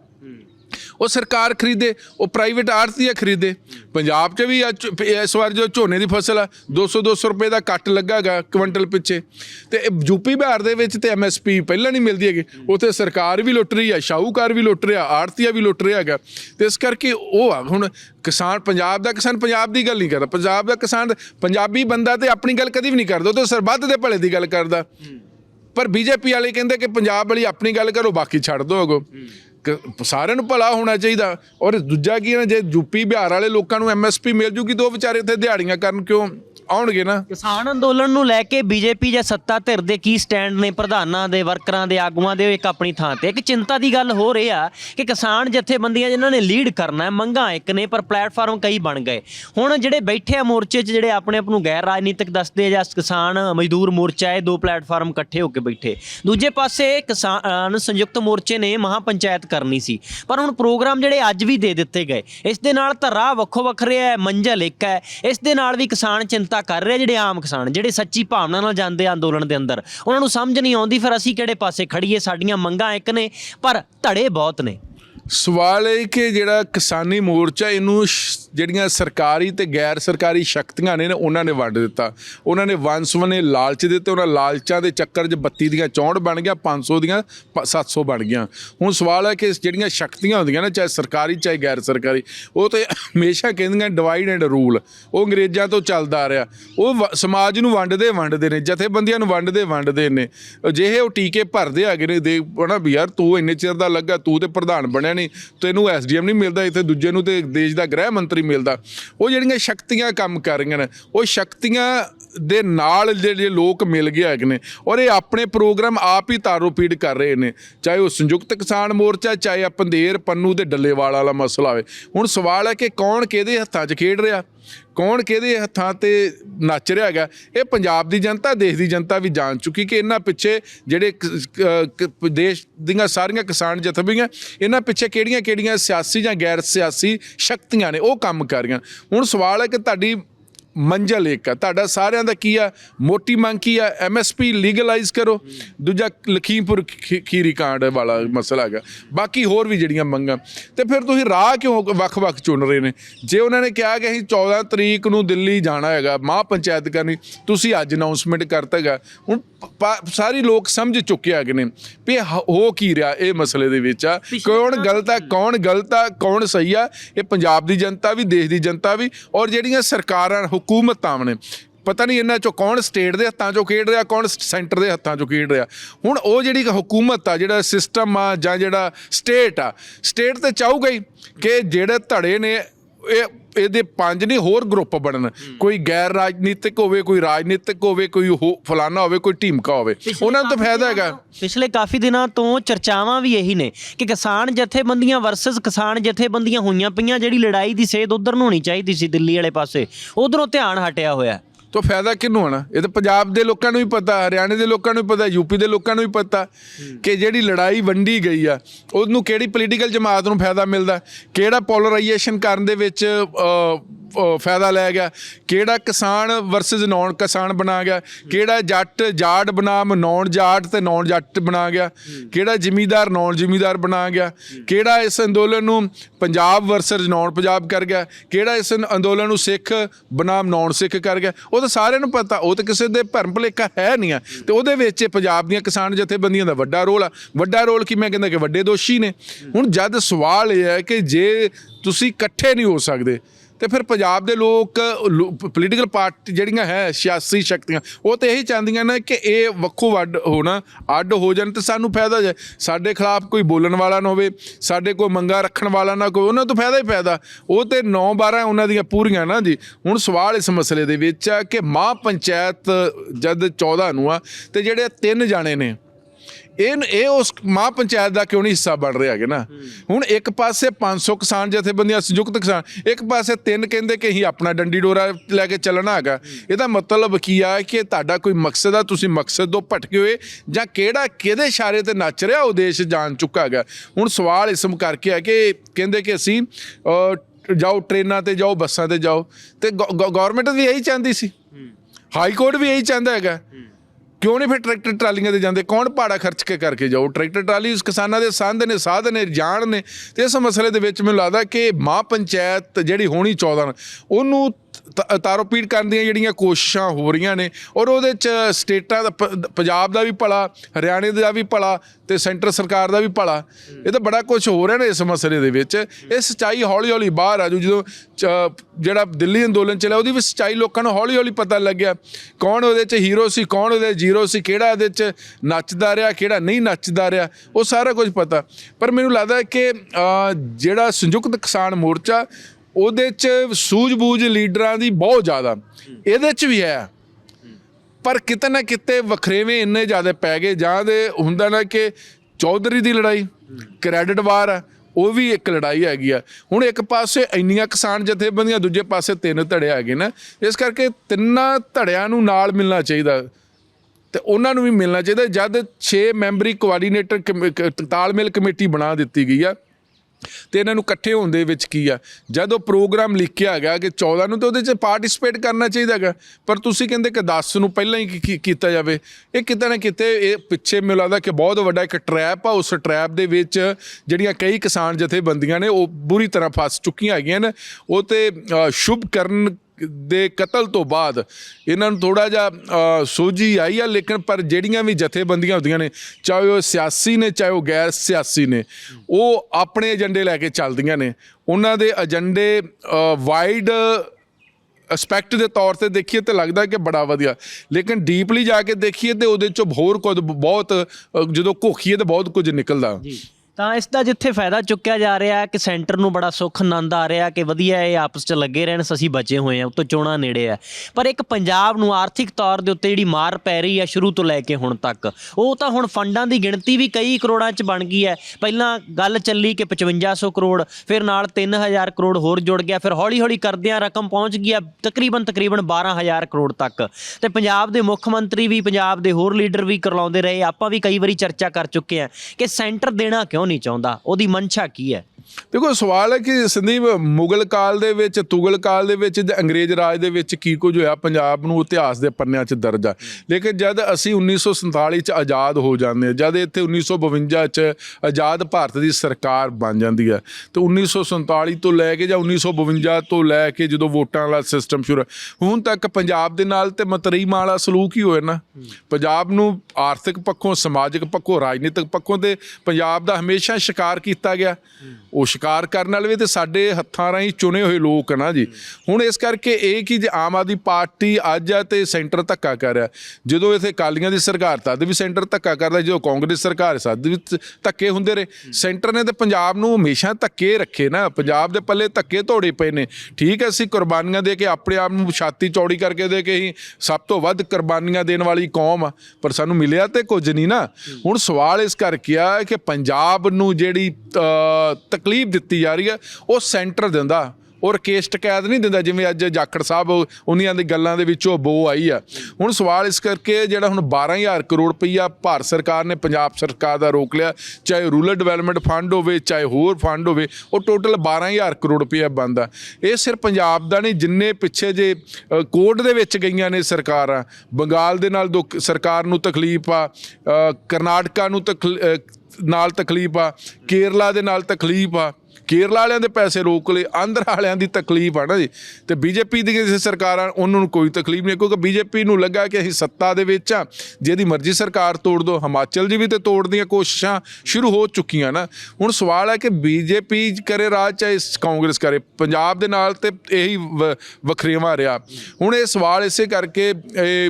ਉਹ ਸਰਕਾਰ ਖਰੀਦੇ, ਉਹ ਪ੍ਰਾਈਵੇਟ ਆੜਤੀਆ ਖਰੀਦੇ। ਪੰਜਾਬ 'ਚ ਵੀ ਅੱਜ ਇਸ ਵਾਰ ਜੋ ਝੋਨੇ ਦੀ ਫਸਲ ਆ 200 200 ਰੁਪਏ ਦਾ ਕੱਟ ਲੱਗਾਗਾ ਕੁਇੰਟਲ ਪਿੱਛੇ। ਤੇ ਯੂਪੀ ਬਿਹਾਰ ਦੇ ਵਿੱਚ ਤੇ ਐਮਐਸਪੀ ਪਹਿਲਾਂ ਨਹੀਂ ਮਿਲਦੀ ਹੈਗੀ। ਉੱਥੇ ਸਰਕਾਰ ਵੀ ਲੁੱਟ ਰਹੀ ਆ, ਸ਼ਾਹੂਕਾਰ ਵੀ ਲੁੱਟ ਰਿਹਾ ਆੜਤੀਆ ਵੀ ਲੁੱਟ ਰਿਹਾ ਹੈਗਾ। ਤੇ ਇਸ ਕਰਕੇ ਉਹ ਆ, ਹੁਣ ਕਿਸਾਨ, ਪੰਜਾਬ ਦਾ ਕਿਸਾਨ ਪੰਜਾਬ ਦੀ ਗੱਲ ਨਹੀਂ ਕਰਦਾ। ਪੰਜਾਬ ਦਾ ਕਿਸਾਨ ਪੰਜਾਬੀ ਬੰਦਾ ਤੇ ਆਪਣੀ ਗੱਲ ਕਦੀ ਵੀ ਨਹੀਂ ਕਰਦਾ, ਉਹ ਤੇ ਸਰਬੱਤ ਦੇ ਭਲੇ ਦੀ ਗੱਲ ਕਰਦਾ। ਪਰ ਬੀਜੇਪੀ ਵਾਲੇ ਕਹਿੰਦੇ ਕਿ ਪੰਜਾਬ ਵਾਲੀ ਆਪਣੀ ਗੱਲ ਕਰੋ, ਬਾਕੀ ਛੱਡ ਦੋ ਅਗੋ। ਸਾਰਿਆਂ ਨੂੰ ਭਲਾ ਹੋਣਾ ਚਾਹੀਦਾ। ਔਰ ਦੂਜਾ ਕੀ ਹੈ ਨਾ, ਜੇ ਯੂਪੀ ਬਿਹਾਰ ਵਾਲੇ ਲੋਕਾਂ ਨੂੰ ਐਮਐਸਪੀ ਮਿਲ ਜੂਗੀ ਦੋ ਵਿਚਾਰੇ ਇੱਥੇ ਦਿਹਾੜੀਆਂ ਕਰਨ ਕਿਉਂ ਆਉਣਗੇ ਨਾ। ਕਿਸਾਨ ਅੰਦੋਲਨ ਨੂੰ ਲੈ ਕੇ ਬੀਜੇਪੀ ਜਾਂ ਸੱਤਾ ਧਿਰ ਦੇ ਕੀ ਸਟੈਂਡ ਨੇ? ਪ੍ਰਧਾਨਾਂ ਦੇ, ਵਰਕਰਾਂ ਦੇ, ਆਗੂਆਂ ਦੇ, ਉਹ ਇੱਕ ਆਪਣੀ ਥਾਂ ਤੇ। ਇੱਕ ਚਿੰਤਾ ਦੀ ਗੱਲ ਹੋ ਰਹੀ ਆ ਕਿ ਕਿਸਾਨ ਜਥੇਬੰਦੀਆਂ ਜਿਨ੍ਹਾਂ ਨੇ ਲੀਡ ਕਰਨਾ ਹੈ, ਮੰਗਾਂ ਇੱਕ ਨੇ, ਪਰ ਪਲੇਟਫਾਰਮ ਕਈ ਬਣ ਗਏ। ਹੁਣ ਜਿਹੜੇ ਬੈਠੇ ਆ ਮੋਰਚੇ 'ਚ, ਜਿਹੜੇ ਆਪਣੇ ਆਪ ਨੂੰ ਗੈਰ ਰਾਜਨੀਤਿਕ ਦੱਸਦੇ ਜਾਂ ਕਿਸਾਨ ਮਜ਼ਦੂਰ ਮੋਰਚਾ ਇਹ ਦੋ ਪਲੇਟਫਾਰਮ ਇਕੱਠੇ ਹੋ ਕੇ ਬੈਠੇ। ਦੂਜੇ ਪਾਸੇ ਕਿਸਾਨ ਸੰਯੁਕਤ ਮੋਰਚੇ ਨੇ ਮਹਾ ਪੰਚਾਇਤ ਕਰਨੀ ਸੀ। ਪਰ ਹੁਣ ਪ੍ਰੋਗਰਾਮ ਜਿਹੜੇ ਅੱਜ ਵੀ ਦੇ ਦਿੱਤੇ ਗਏ, ਇਸ ਦੇ ਨਾਲ ਧਰਾ ਵੱਖੋ ਵੱਖਰੇ ਹੈ, ਮੰਜ਼ਲ ਇੱਕ ਹੈ। ਇਸ ਦੇ ਨਾਲ ਵੀ ਕਿਸਾਨ ਚਿੰਤਾ ਕਰ ਰਹੇ ਜਿਹੜੇ ਆਮ ਕਿਸਾਨ, ਜਿਹੜੇ ਸੱਚੀ ਭਾਵਨਾ ਨਾਲ ਜਾਂਦੇ ਆ ਅੰਦੋਲਨ ਦੇ ਅੰਦਰ। ਉਹਨਾਂ ਨੂੰ ਸਮਝ ਨਹੀਂ ਆਉਂਦੀ, ਫਿਰ ਅਸੀਂ ਕਿਹੜੇ ਪਾਸੇ ਖੜੀਏ ਸਾਡੀਆਂ ਮੰਗਾਂ ਇੱਕ ਨੇ, ਪਰ ਧੜੇ ਬਹੁਤ ਨੇ। ਸਵਾਲ ਇਹ ਕਿ ਜਿਹੜਾ ਕਿਸਾਨੀ ਮੋਰਚਾ, ਇਹਨੂੰ ਸ਼- ਜਿਹੜੀਆਂ ਸਰਕਾਰੀ ਤੇ ਗੈਰ ਸਰਕਾਰੀ ਸ਼ਕਤੀਆਂ ਨੇ ਉਹਨਾਂ ਨੇ ਵੰਡ ਦਿੱਤਾ। ਉਹਨਾਂ ਨੇ ਵੰਸਵਨੇ ਲਾਲਚ ਦਿੱਤੇ, ਉਹਨਾਂ ਲਾਲਚਾਂ ਦੇ ਚੱਕਰ 'ਚ 32 ਦੀਆਂ 64 ਬਣ ਗਿਆ 500 ਦੀਆਂ ਪ- 700 ਬਣ ਗਈਆਂ। ਹੁਣ ਸਵਾਲ ਹੈ ਕਿ ਜਿਹੜੀਆਂ ਸ਼ਕਤੀਆਂ ਹੁੰਦੀਆਂ ਨੇ, ਚਾਹੇ ਸਰਕਾਰੀ, ਚਾਹੇ ਗੈਰ ਸਰਕਾਰੀ, ਉਹ ਤੇ ਹਮੇਸ਼ਾ ਕਹਿੰਦੀਆਂ ਡਿਵਾਈਡ ਐਂਡ ਰੂਲ ਉਹ ਅੰਗਰੇਜ਼ਾਂ ਤੋਂ ਚੱਲਦਾ ਆ ਰਿਹਾ। ਉਹ ਵ- ਸਮਾਜ ਨੂੰ ਵੰਡਦੇ ਵੰਡਦੇ ਨੇ, ਜਥੇਬੰਦੀਆਂ ਨੂੰ ਵੰਡਦੇ ਵੰਡਦੇ ਨੇ। ਜਿਹੇ ਉਹ ਟੀਕੇ ਭਰਦੇ ਹੈਗੇ ਨੇ, ਦੇ ਹਨਾ ਵੀ ਯਾਰ ਤੂੰ ਇੰਨੇ ਚਿਰ ਦਾ ਲੱਗਾ, ਤੂੰ ਤੇ ਪ੍ਰਧਾਨ ਬਣਿਆ ਨਹੀਂ, ਤੈਨੂੰ ਐਸਡੀਐਮ ਨਹੀਂ ਮਿਲਦਾ, ਇੱਥੇ ਦੂਜੇ ਨੂੰ ਤੇ ਦੇਸ਼ ਦਾ ਗ੍ਰਹਿ ਮੰਤਰੀ ਮਿਲਦਾ। ਉਹ ਜਿਹੜੀਆਂ ਸ਼ਕਤੀਆਂ ਕੰਮ ਕਰ ਰਹੀਆਂ ਨੇ, ਉਹ ਸ਼ਕਤੀਆਂ ਦੇ ਨਾਲ ਜਿਹੜੇ ਲੋਕ ਮਿਲ ਗਏ ਹੈਗੇ ਨੇ ਔਰ ਇਹ ਆਪਣੇ ਪ੍ਰੋਗਰਾਮ ਆਪ ਹੀ ਤਾਰੋ ਪੀੜ ਕਰ ਰਹੇ ਨੇ, ਚਾਹੇ ਉਹ ਸੰਯੁਕਤ ਕਿਸਾਨ ਮੋਰਚਾ, ਚਾਹੇ ਆ ਪੰਧੇਰ ਪੰਨੂ ਤੇ ਡੱਲੇਵਾਲ ਵਾਲਾ ਮਸਲਾ ਹੋਵੇ। ਹੁਣ ਸਵਾਲ ਹੈ ਕਿ ਕੌਣ ਕਿਹਦੇ ਹੱਥਾਂ 'ਚ ਖੇਡ ਰਿਹਾ? ਕੌਣ ਕਿਹਦੇ ਹੱਥਾਂ ਤੇ ਨੱਚ ਰਿਹਾ ਹੈਗਾ? ਇਹ ਪੰਜਾਬ ਦੀ ਜਨਤਾ, ਦੇਸ਼ ਦੀ ਜਨਤਾ ਵੀ ਜਾਣ ਚੁੱਕੀ ਕਿ ਇਹਨਾਂ ਪਿੱਛੇ ਜਿਹੜੇ ਕ- ਦੇਸ਼ ਦੀਆਂ ਸਾਰੀਆਂ ਕਿਸਾਨ ਜਥੇਬੰਦੀਆਂ, ਇਹਨਾਂ ਪਿੱਛੇ ਕਿਹੜੀਆਂ ਕਿਹੜੀਆਂ ਸਿਆਸੀ ਜਾਂ ਗੈਰ ਸਿਆਸੀ ਸ਼ਕਤੀਆਂ ਨੇ, ਉਹ ਕੰਮ ਕਰ ਰਹੀਆਂ। ਹੁਣ ਸਵਾਲ ਹੈ ਕਿ ਤੁਹਾਡੀ ਮੰਜ਼ਲ ਇੱਕ ਆ। ਤੁਹਾਡਾ ਸਾਰਿਆਂ ਦਾ ਕੀ ਆ? ਮੋਟੀ ਮੰਗ ਕੀ ਆ? ਐਮਐਸਪੀ ਲੀਗਲਾਈਜ਼ ਕਰੋ। ਦੂਜਾ ਲਖੀਮਪੁਰ ਖੀਰੀ ਕਾਂਡ ਵਾਲਾ ਮਸਲਾ ਹੈਗਾ। ਬਾਕੀ ਹੋਰ ਵੀ ਜਿਹੜੀਆਂ ਮੰਗਾਂ। ਤੇ ਫਿਰ ਤੁਸੀਂ ਰਾਹ ਕਿਉਂ ਵੱਖ-ਵੱਖ ਚੁਣ ਰਹੇ ਨੇ? ਜੇ ਉਹਨਾਂ ਨੇ ਕਿਹਾ ਕਿ ਅਸੀਂ 14 ਤਰੀਕ ਨੂੰ ਦਿੱਲੀ ਜਾਣਾ ਹੈਗਾ ਮਹਾ ਪੰਚਾਇਤ ਕਰਨੀ ਤੁਸੀਂ ਅੱਜ ਅਨਾਉਂਸਮੈਂਟ ਕਰਤਾ ਹੈਗਾ। ਹੁਣ ਸਾਰੀ ਲੋਕ ਸਮਝ ਚੁੱਕੇ ਹੈਗੇ ਨੇ ਵੀ ਹੋ ਕੀ ਰਿਹਾ ਇਹ ਮਸਲੇ ਦੇ ਵਿੱਚ ਆ। ਕੌਣ ਗਲਤ ਆ ਕੌਣ ਗਲਤ ਆ ਕੌਣ ਸਹੀ ਆ ਇਹ ਪੰਜਾਬ ਦੀ ਜਨਤਾ ਵੀ ਦੇਸ਼ ਦੀ ਜਨਤਾ ਵੀ ਔਰ ਜਿਹੜੀਆਂ ਸਰਕਾਰਾਂ ਹਕੂਮਤਾਂ ਨੇ ਪਤਾ ਨਹੀਂ ਇਹਨਾਂ ਚੋਂ ਕੌਣ ਸਟੇਟ ਦੇ ਹੱਥਾਂ ਚੋਂ ਖੇਡ ਰਿਹਾ, ਕੌਣ ਸੈਂਟਰ ਦੇ ਹੱਥਾਂ ਚੋਂ ਖੇਡ ਰਿਹਾ। ਹੁਣ ਉਹ ਜਿਹੜੀ ਇੱਕ ਹਕੂਮਤ ਆ, ਜਿਹੜਾ ਸਿਸਟਮ ਆ ਜਾਂ ਜਿਹੜਾ ਸਟੇਟ ਆ ਸਟੇਟ ਤੇ ਚਾਹੂਗਾ ਹੀ ਕਿ ਜਿਹੜੇ ਧੜੇ ਨੇ, ਇਹ ਇਹਦੇ ਪੰਜ ਨਹੀਂ ਹੋਰ ਗਰੁੱਪ ਬਣਨ। ਕੋਈ ਗੈਰ ਰਾਜਨੀਤਿਕ ਹੋਵੇ ਕੋਈ ਰਾਜਨੀਤਿਕ ਹੋਵੇ ਕੋਈ ਹੋ- ਫਲਾਨਾ ਹੋਵੇ ਕੋਈ ਢੀਮਕਾ ਹੋਵੇ। ਉਹਨਾਂ ਨੂੰ ਤਾਂ ਫਾਇਦਾ ਹੈਗਾ। ਪਿਛਲੇ ਕਾਫੀ ਦਿਨਾਂ ਤੋਂ ਚਰਚਾਵਾਂ ਵੀ ਇਹੀ ਨੇ ਕਿ ਕਿਸਾਨ ਜਥੇਬੰਦੀਆਂ ਵਰਸਸ ਕਿਸਾਨ ਜਥੇਬੰਦੀਆਂ ਹੋਈਆਂ ਪਈਆਂ ਜਿਹੜੀ ਲੜਾਈ ਦੀ ਸੇਧ ਉਧਰ ਨੂੰ ਹੋਣੀ ਚਾਹੀਦੀ ਸੀ ਦਿੱਲੀ ਵਾਲੇ ਪਾਸੇ। ਉਧਰੋਂ ਧਿਆਨ ਹਟਿਆ ਹੋਇਆ। ਤਾਂ ਫਾਇਦਾ ਕਿਹਨੂੰ ਹੋਣਾ? ਇਹ ਤਾਂ ਪੰਜਾਬ ਦੇ ਲੋਕਾਂ ਨੂੰ ਵੀ ਪਤਾ, ਹਰਿਆਣੇ ਦੇ ਲੋਕਾਂ ਨੂੰ ਵੀ ਪਤਾ, ਯੂਪੀ ਦੇ ਲੋਕਾਂ ਨੂੰ ਵੀ ਪਤਾ ਕਿ ਜਿਹੜੀ ਲੜਾਈ ਵੰਡੀ ਗਈ ਆ, ਉਹਨੂੰ ਕਿਹੜੀ ਪੋਲੀਟੀਕਲ ਜਮਾਤ ਨੂੰ ਫਾਇਦਾ ਮਿਲਦਾ? ਕਿਹੜਾ ਪੋਲਰਾਈਜੇਸ਼ਨ ਕਰਨ ਦੇ ਵਿੱਚ ਫਾਇਦਾ ਲੈ ਗਿਆ। ਕਿਹੜਾ ਕਿਸਾਨ ਵਰਸਸ ਨੌਨ ਕਿਸਾਨ ਬਣਾ ਗਿਆ। ਕਿਹੜਾ ਜੱਟ ਜਾਟ ਬਨਾਮ ਨੌਨ ਜਾਟ ਤੇ ਨੌਨ ਜੱਟ ਬਣਾ ਗਿਆ। ਕਿਹੜਾ ਜ਼ਿਮੀਦਾਰ ਨੌਨ ਜ਼ਿਮੀਦਾਰ ਬਣਾ ਗਿਆ। ਕਿਹੜਾ ਇਸ ਅੰਦੋਲਨ ਨੂੰ ਪੰਜਾਬ ਵਰਸਸ ਨੌਨ ਪੰਜਾਬ ਕਰ ਗਿਆ। ਕਿਹੜਾ ਇਸ ਅੰਦੋਲਨ ਨੂੰ ਸਿੱਖ ਬਨਾਮ ਨੌਨ ਸਿੱਖ ਕਰ ਗਿਆ। ਉਹ ਤਾਂ ਸਾਰਿਆਂ ਨੂੰ ਪਤਾ, ਉਹ ਤਾਂ ਕਿਸੇ ਦੇ ਭਰਮ ਭੁਲੇਖਾ ਹੈ ਨਹੀਂ ਆ। ਤੇ ਉਹਦੇ ਵਿੱਚ ਪੰਜਾਬ ਦੀਆਂ ਕਿਸਾਨ ਜਥੇਬੰਦੀਆਂ ਦਾ ਵੱਡਾ ਰੋਲ ਆ। ਵੱਡਾ ਰੋਲ ਕੀ ਮੈਂ ਕਹਿੰਦਾ ਕਿ ਵੱਡੇ ਦੋਸ਼ੀ ਨੇ। ਹੁਣ ਜਦ ਸਵਾਲ ਇਹ ਹੈ ਕਿ ਜੇ ਤੁਸੀਂ ਇਕੱਠੇ ਨਹੀਂ ਹੋ ਸਕਦੇ ਤੇ ਫਿਰ ਪੰਜਾਬ ਦੇ ਲੋਕ ਪੋਲੀਟੀਕਲ ਪਾਰਟੀ ਜਿਹੜੀਆਂ ਹੈ, ਸਿਆਸੀ ਸ਼ਕਤੀਆਂ, ਉਹ ਤੇ ਇਹੀ ਚਾਹੁੰਦੀਆਂ ਨੇ ਕਿ ਇਹ ਵੱਖੋ ਵੱਡ ਹੋਣਾ, ਅੱਡ ਹੋ ਜਾਣ ਤੇ ਸਾਨੂੰ ਫਾਇਦਾ ਜਾਏ ਸਾਡੇ ਖਿਲਾਫ ਕੋਈ ਬੋਲਣ ਵਾਲਾ ਨਾ ਹੋਵੇ, ਸਾਡੇ ਕੋਈ ਮੰਗਾ ਰੱਖਣ ਵਾਲਾ ਨਾ ਕੋਈ, ਉਹਨਾਂ ਤੋਂ ਫਾਇਦਾ ਹੀ ਫਾਇਦਾ। ਉਹ ਤੇ 9 12 ਉਹਨਾਂ ਦੀਆਂ ਪੂਰੀਆਂ ਨਾ ਜੀ। ਹੁਣ ਸਵਾਲ ਇਸ ਮਸਲੇ ਦੇ ਵਿੱਚ ਆ ਕਿ ਮਾਂ ਪੰਚਾਇਤ ਜਦ 14 ਨੂੰ ਆ, ਤੇ ਜਿਹੜੇ ਤਿੰਨ ਜਾਣੇ ਨੇ ਇਹ ਇਹ ਉਸ ਮਾਂ ਪੰਚਾਇਤ ਦਾ ਕਿਉਂ ਨਹੀਂ ਹਿੱਸਾ ਬਣ ਰਿਹਾ ਹੈਗੇ ਨਾ? ਹੁਣ ਇੱਕ ਪਾਸੇ 500 ਕਿਸਾਨ ਜਥੇਬੰਦੀਆਂ ਸੰਯੁਕਤ ਕਿਸਾਨ ਇੱਕ ਪਾਸੇ ਤਿੰਨ ਕਹਿੰਦੇ ਕਿ ਅਸੀਂ ਆਪਣਾ ਡੰਡੀ ਡੋਰਾ ਲੈ ਕੇ ਚੱਲਣਾ ਹੈਗਾ। ਇਹਦਾ ਮਤਲਬ ਕੀ ਆ ਕਿ ਤੁਹਾਡਾ ਕੋਈ ਮਕਸਦ ਆ ਤੁਸੀਂ ਮਕਸਦ ਤੋਂ ਭਟਕੇ ਹੋਏ ਜਾਂ ਕਿਹੜਾ ਕਿਹਦੇ ਇਸ਼ਾਰੇ ਤੇ ਨੱਚ ਰਿਹਾ ਉਹ ਦੇਸ਼ ਜਾਣ ਚੁੱਕਾ ਹੈਗਾ? ਹੁਣ ਸਵਾਲ ਇਸਮ ਕਰਕੇ ਆ ਕਿ ਕਹਿੰਦੇ ਕਿ ਅਸੀਂ ਜਾਓ ਟ੍ਰੇਨਾਂ ਤੇ ਜਾਓ ਬੱਸਾਂ ਤੇ ਜਾਓ। ਤੇ ਗਵਰਨਮੈਂਟ ਵੀ ਇਹੀ ਚਾਹੁੰਦੀ ਸੀ। ਹਾਈ ਕੋਰਟ ਵੀ ਇਹੀ ਚਾਹੁੰਦਾ ਹੈਗਾ। ਕਿਉਂ ਨਹੀਂ ਫਿਰ ਟਰੈਕਟਰ ਟਰਾਲੀਆਂ ਤੇ ਜਾਂਦੇ? ਕੌਣ ਭਾੜਾ ਖਰਚ ਕੇ ਕਰਕੇ ਜਾਓ ਟਰੈਕਟਰ ਟਰਾਲੀ ਕਿਸਾਨਾਂ ਦੇ ਸੰਦ ਨੇ ਸਾਧਨ ਨੇ, ਜਾਣ ਨੇ। ਤੇ ਇਸ ਮਸਲੇ ਦੇ ਵਿੱਚ ਮੈਨੂੰ ਲੱਗਦਾ ਕਿ ਮਾਂ ਪੰਚਾਇਤ ਜਿਹੜੀ ਹੋਣੀ 14 ਉਹਨੂੰ ਤ- ਤਾਰੋ ਪੀੜ ਕਰਨ ਦੀਆਂ ਜਿਹੜੀਆਂ ਕੋਸ਼ਿਸ਼ਾਂ ਹੋ ਰਹੀਆਂ ਨੇ, ਔਰ ਉਹਦੇ ਚ ਸਟੇਟਾਂ ਦਾ ਪ- ਪੰਜਾਬ ਦਾ ਵੀ ਭਲਾ, ਹਰਿਆਣੇ ਦਾ ਵੀ ਭਲਾ, ਤੇ ਸੈਂਟਰ ਸਰਕਾਰ ਦਾ ਵੀ ਭਲਾ। ਇਹ ਤਾਂ ਬੜਾ ਕੁਝ ਹੋ ਰਿਹਾ ਨੇ ਇਸ ਮਸਲੇ ਦੇ ਵਿੱਚ। ਇਹ ਸੱਚਾਈ ਹੌਲੀ ਹੌਲੀ ਬਾਹਰ ਆ ਜੂ ਜਦੋਂ ਚ- ਜਿਹੜਾ ਦਿੱਲੀ ਅੰਦੋਲਨ ਚੱਲਿਆ, ਉਹਦੀ ਵੀ ਸੱਚਾਈ ਲੋਕਾਂ ਨੂੰ ਹੌਲੀ ਹੌਲੀ ਪਤਾ ਲੱਗਿਆ। ਕੌਣ ਉਹਦੇ ਚ ਹੀਰੋ ਸੀ, ਕੌਣ ਉਹਦੇ ਜ਼ੀਰੋ ਸੀ, ਕਿਹੜਾ ਇਹਦੇ ਚ ਨੱਚਦਾ ਰਿਹਾ, ਕਿਹੜਾ ਨਹੀਂ ਨੱਚਦਾ ਰਿਹਾ, ਉਹ ਸਾਰਾ ਕੁਝ ਪਤਾ। ਪਰ ਮੈਨੂੰ ਲੱਗਦਾ ਕਿ ਜਿਹੜਾ ਸੰਯੁਕਤ ਕਿਸਾਨ ਮੋਰਚਾ ਉਹਦੇ ਚ ਸੂਝ-ਬੂਝ ਲੀਡਰਾਂ ਦੀ ਬਹੁਤ ਜ਼ਿਆਦਾ। ਇਹਦੇ ਚ ਵੀ ਹੈ। ਪਰ ਕਿਤੇ ਨਾ ਕਿਤੇ ਵਖਰੇਵੇਂ ਇੰਨੇ ਜ਼ਿਆਦਾ ਪੈ ਗਏ, ਜਾਂ ਦੇ ਹੁੰਦਾ ਨਾ ਕਿ ਚੌਧਰੀ ਦੀ ਲੜਾਈ, ਕ੍ਰੈਡਿਟ ਵਾਰ ਆ, ਉਹ ਵੀ ਇੱਕ ਲੜਾਈ ਹੈਗੀ ਆ। ਹੁਣ ਇੱਕ ਪਾਸੇ ਇੰਨੀਆਂ ਕਿਸਾਨ ਜਥੇਬੰਦੀਆਂ, ਦੂਜੇ ਪਾਸੇ ਤਿੰਨ ਧੜੇ ਹੈਗੇ ਨਾ। ਇਸ ਕਰਕੇ ਤਿੰਨਾਂ ਧੜਿਆਂ ਨੂੰ ਨਾਲ ਮਿਲਣਾ ਚਾਹੀਦਾ। ਤੇ ਉਹਨਾਂ ਨੂੰ ਵੀ ਮਿਲਣਾ ਚਾਹੀਦਾ। ਜਦ 6 ਮੈਂਬਰੀ ਕੋਆਰਡੀਨੇਟਰ ਕਮੇ- ਤਾਲਮੇਲ ਕਮੇਟੀ ਬਣਾ ਦਿੱਤੀ ਗਈ ਆ ਤੇ ਇਹਨਾਂ ਨੂੰ ਇਕੱਠੇ ਹੋਣ ਦੇ ਵਿੱਚ ਕੀ ਆ? ਜਦੋਂ ਪ੍ਰੋਗਰਾਮ ਲਿਖਿਆ ਗਿਆ ਕਿ 14 ਨੂੰ ਤੇ ਉਹਦੇ 'ਚ ਪਾਰਟਿਸਿਪੇਟ ਕਰਨਾ ਚਾਹੀਦਾ ਹੈਗਾ। ਪਰ ਤੁਸੀਂ ਕਹਿੰਦੇ ਕਿ 10 ਨੂੰ ਪਹਿਲਾਂ ਹੀ ਕੀ- ਕੀ- ਕੀਤਾ ਜਾਵੇ। ਇਹ ਕਿਤੇ ਨਾ ਕਿਤੇ ਇਹ ਪਿੱਛੇ ਮੈਨੂੰ ਲੱਗਦਾ ਕਿ ਬਹੁਤ ਵੱਡਾ ਇੱਕ ਟਰੈਪ ਆ। ਉਸ ਟਰੈਪ ਦੇ ਵਿੱਚ ਜਿਹੜੀਆਂ ਕਈ ਕਿਸਾਨ ਜਥੇਬੰਦੀਆਂ ਨੇ, ਉਹ ਬੁਰੀ ਤਰ੍ਹਾਂ ਫਸ ਚੁੱਕੀਆਂ ਹੈਗੀਆਂ ਨੇ। ਉਹ ਤੇ ਸ਼ੁਭ ਕਰਨ ਦੇ ਕਤਲ ਤੋਂ ਬਾਅਦ ਇਹਨਾਂ ਨੂੰ ਥੋੜਾ ਜਿਹਾ ਅ, ਸੋਝੀ ਆਈ ਆ ਲੇਕਿਨ ਪਰ ਜਿਹੜੀਆਂ ਵੀ ਜਥੇਬੰਦੀਆਂ ਹੁੰਦੀਆਂ ਨੇ ਚਾਹੇ ਉਹ ਸਿਆਸੀ ਨੇ ਚਾਹੇ ਉਹ ਗੈਰ ਸਿਆਸੀ ਨੇ ਉਹ ਆਪਣੇ ਏਜੰਡੇ ਲੈ ਕੇ ਚੱਲਦੀਆਂ ਨੇ। ਉਹਨਾਂ ਦੇ ਏਜੰਡੇ ਵਾਈਡ ਐਸਪੈਕਟ ਦੇ ਤੌਰ ਤੇ ਦੇਖੀਏ ਤੇ ਲੱਗਦਾ ਕਿ ਬੜਾ ਵਧੀਆ। ਲੇਕਿਨ ਡੀਪਲੀ ਜਾ ਕੇ ਦੇਖੀਏ ਤੇ ਉਹਦੇ ਚੋਂ ਹੋਰ ਕੁਝ ਬਹੁਤ ਜਦੋਂ ਘੋਖੀਏ ਤੇ ਬਹੁਤ ਕੁਝ ਨਿਕਲਦਾ। ਤਾਂ ਇਸ ਦਾ ਜਿੱਥੇ ਫਾਇਦਾ ਚੁੱਕਿਆ ਜਾ ਰਿਹਾ ਹੈ ਕਿ ਸੈਂਟਰ ਨੂੰ ਬੜਾ ਸੁੱਖ, ਆਨੰਦ ਆ ਰਿਹਾ ਕਿ ਵਧੀਆ ਇਹ ਆਪਸ 'ਚ ਲੱਗੇ ਰਹਿਣ, ਅਸੀਂ ਬਚੇ ਹੋਏ ਆ ਉਤੋਂ ਚੋਣਾਂ ਨੇੜੇ ਆ ਪਰ ਇੱਕ ਪੰਜਾਬ ਨੂੰ ਆਰਥਿਕ ਤੌਰ ਦੇ ਉੱਤੇ ਜਿਹੜੀ ਮਾਰ ਪੈ ਰਹੀ ਹੈ ਸ਼ੁਰੂ ਤੋਂ ਲੈ ਕੇ ਹੁਣ ਤੱਕ, ਉਹ ਤਾਂ ਹੁਣ ਫੰਡਾਂ ਦੀ ਗਿਣਤੀ ਵੀ ਕਈ ਕਰੋੜਾਂ 'ਚ ਬਣ ਗਈ ਹੈ। ਪਹਿਲਾਂ ਗੱਲ ਚੱਲੀ ਕਿ 5500 ਕਰੋੜ, ਫਿਰ ਨਾਲ 3000 ਕਰੋੜ ਹੋਰ ਜੁੜ ਗਿਆ, ਫਿਰ ਹੌਲੀ-ਹੌਲੀ ਕਰਦਿਆਂ ਰਕਮ ਪਹੁੰਚ ਗਈ ਆ ਤਕਰੀਬਨ ਤਕਰੀਬਨ 12000 ਕਰੋੜ ਤੱਕ। ਤੇ ਪੰਜਾਬ ਦੇ ਮੁੱਖ ਮੰਤਰੀ ਵੀ, ਪੰਜਾਬ ਦੇ ਹੋਰ ਲੀਡਰ ਵੀ ਕਰਲਾਉਂਦੇ ਰਹੇ, ਆਪਾਂ ਵੀ ਕਈ ਵਾਰੀ ਚਰਚਾ ਕਰ ਚੁੱਕੇ ਹਾਂ ਕਿ ਸੈਂਟਰ ਦੇਣਾ ਕਿਉਂ ਨਹੀਂ ਚਾਹੁੰਦਾ। ਉਹਦੀ ਮਨਸ਼ਾ ਕੀ ਹੈ? ਦੇਖੋ, ਸਵਾਲ ਹੈ ਕਿ ਸੰਦੀਪ, ਮੁਗਲ ਕਾਲ ਦੇ ਵਿੱਚ, ਤੁਗਲ ਕਾਲ ਦੇ ਵਿੱਚ ਜਾਂ ਅੰਗਰੇਜ਼ ਰਾਜ ਦੇ ਵਿੱਚ ਕੀ ਕੁਝ ਹੋਇਆ? ਪੰਜਾਬ ਨੂੰ ਇਤਿਹਾਸ ਦੇ ਪੰਨਿਆਂ 'ਚ ਦਰਜ ਆ। ਲੇਕਿਨ ਜਦ ਅਸੀਂ 1947 'ਚ ਆਜ਼ਾਦ ਹੋ ਜਾਂਦੇ ਹਾਂ, ਜਦ ਇੱਥੇ 1952 'ਚ ਆਜ਼ਾਦ ਭਾਰਤ ਦੀ ਸਰਕਾਰ ਬਣ ਜਾਂਦੀ ਹੈ, ਤੇ 1947 ਤੋਂ ਲੈ ਕੇ ਜਾਂ 1952 ਤੋਂ ਲੈ ਕੇ ਜਦੋਂ ਵੋਟਾਂ ਵਾਲਾ ਸਿਸਟਮ ਸ਼ੁਰੂ ਹੁਣ ਤੱਕ ਪੰਜਾਬ ਦੇ ਨਾਲ ਤੇ ਮਤਰੀਮ ਵਾਲਾ ਸਲੂਕ ਹੀ ਹੋਇਆ ਨਾ। ਪੰਜਾਬ ਨੂੰ ਆਰਥਿਕ ਪੱਖੋਂ, ਸਮਾਜਿਕ ਪੱਖੋਂ, ਰਾਜਨੀਤਿਕ ਪੱਖੋਂ ਤੇ ਪੰਜਾਬ ਦਾ ਹਮੇਸ਼ਾ ਸ਼ਿਕਾਰ ਕੀਤਾ ਗਿਆ। ਉਹ ਸ਼ਿਕਾਰ ਕਰਨ ਵਾਲੇ ਵੀ ਤੇ ਸਾਡੇ ਹੱਥਾਂ ਰਾਹੀਂ ਚੁਣੇ ਹੋਏ ਲੋਕ ਨਾ ਜੀ। ਹੁਣ ਇਸ ਕਰਕੇ ਇਹ ਕਿ ਜੇ ਆਮ ਆਦਮੀ ਪਾਰਟੀ ਅੱਜ ਆ ਤੇ ਸੈਂਟਰ ਧੱਕਾ ਕਰ ਰਿਹਾ। ਜਦੋਂ ਇਥੇ ਕਾਲੀਆਂ ਦੀ ਸਰਕਾਰ ਤਦ ਵੀ ਸੈਂਟਰ ਧੱਕਾ ਕਰਦਾ ਜਦੋਂ ਕਾਂਗਰਸ ਸਰਕਾਰ ਸਦ ਵੀ ਧੱਕੇ ਹੁੰਦੇ ਰਹੇ। ਸੈਂਟਰ ਨੇ ਤੇ ਪੰਜਾਬ ਨੂੰ ਹਮੇਸ਼ਾ ਧੱਕੇ ਰੱਖੇ ਨਾ। ਪੰਜਾਬ ਦੇ ਪੱਲੇ ਧੱਕੇ ਧੋੜੇ ਪਏ ਨੇ। ਠੀਕ ਹੈ ਅਸੀਂ ਕੁਰਬਾਨੀਆਂ ਦੇ ਕੇ ਆਪਣੇ ਆਪ ਨੂੰ ਛਾਤੀ ਚੌੜੀ ਕਰਕੇ ਦੇ ਕੇ ਹੀ ਸਭ ਤੋਂ ਵੱਧ ਕੁਰਬਾਨੀਆਂ ਦੇਣ ਵਾਲੀ ਕੌਮ ਆ। ਪਰ ਸਾਨੂੰ ਮਿਲਿਆ ਤੇ ਕੁਝ ਨਹੀਂ ਨਾ। ਹੁਣ ਸਵਾਲ ਇਸ ਕਰਕੇ ਆ ਕਿ ਪੰਜਾਬ ਨੂੰ ਜਿਹੜੀ ਅ, ਤਕਲੀਫ ਦਿੱਤੀ ਜਾ ਰਹੀ ਹੈ ਉਹ ਸੈਂਟਰ ਦਿੰਦਾ। ਔਰ ਕੇਸ ਟਕੈਦ ਨਹੀਂ ਦਿੰਦਾ, ਜਿਵੇਂ ਅੱਜ ਜਾਖੜ ਸਾਹਿਬ ਉਹਨੀਆਂ ਦੀ ਗੱਲਾਂ ਦੇ ਵਿੱਚੋਂ ਬੋ ਆਈ ਆ। ਹੁਣ ਸਵਾਲ ਇਸ ਕਰਕੇ ਜਿਹੜਾ ਹੁਣ 12000 ਕਰੋੜ ਰੁਪਈਆ ਭਾਰਤ ਸਰਕਾਰ ਨੇ, ਪੰਜਾਬ ਸਰਕਾਰ ਦਾ ਰੋਕ ਲਿਆ, ਚਾਹੇ ਰੂਰਲ ਡਿਵੈਲਪਮੈਂਟ ਫੰਡ ਹੋਵੇ, ਚਾਹੇ ਹੋਰ ਫੰਡ ਹੋਵੇ, ਉਹ ਟੋਟਲ 12000 ਕਰੋੜ ਰੁਪਈਆ ਬਣਦਾ ਇਹ ਸਿਰਫ ਪੰਜਾਬ ਦਾ ਨਹੀਂ, ਜਿੰਨੇ ਪਿੱਛੇ ਜੇ ਕੋਰਟ ਦੇ ਵਿੱਚ ਗਈਆਂ ਨੇ ਸਰਕਾਰਾਂ, ਬੰਗਾਲ ਦੇ ਨਾਲ ਦੁੱਖ, ਸਰਕਾਰ ਨੂੰ ਤਕਲੀਫ ਆ ਕਰਨਾਟਕਾ ਨੂੰ ਤਕਲ- ਨਾਲ ਤਕਲੀਫ ਆ, ਕੇਰਲਾ ਦੇ ਨਾਲ ਤਕਲੀਫ ਆ ਕੇਰਲਾ ਵਾਲਿਆਂ ਦੇ ਪੈਸੇ ਰੋਕ ਲਏ, ਆਂਧਰਾ ਵਾਲਿਆਂ ਦੀ ਤਕਲੀਫ ਆ ਨਾ ਜੀ। ਤੇ ਬੀਜੇਪੀ ਦੀ ਕਿਸੇ ਸਰਕਾਰਾਂ, ਉਹਨਾਂ ਨੂੰ ਕੋਈ ਤਕਲੀਫ ਨਹੀਂ, ਕਿਉਂਕਿ ਬੀਜੇਪੀ ਨੂੰ ਲੱਗਾ ਕਿ ਅਸੀਂ ਸੱਤਾ ਦੇ ਵਿੱਚ ਆ, ਜਿਹਦੀ ਮਰਜ਼ੀ ਸਰਕਾਰ ਤੋੜ ਦੋ, ਹਿਮਾਚਲ ਜੀ ਵੀ ਤੇ ਤੋੜਨ ਦੀਆਂ ਕੋਸ਼ਿਸ਼ਾਂ ਸ਼ੁਰੂ ਹੋ ਚੁੱਕੀਆਂ ਨਾ। ਹੁਣ ਸਵਾਲ ਹੈ ਕਿ ਬੀਜੇਪੀ ਕਰੇ ਰਾਜ, ਚਾਹੇ ਕਾਂਗਰਸ ਕਰੇ, ਪੰਜਾਬ ਦੇ ਨਾਲ ਤੇ ਇਹੀ ਵ- ਵਖਰੇਵਾਂ ਰਿਹਾ। ਹੁਣ ਇਹ ਸਵਾਲ ਇਸੇ ਕਰਕੇ, ਇਹ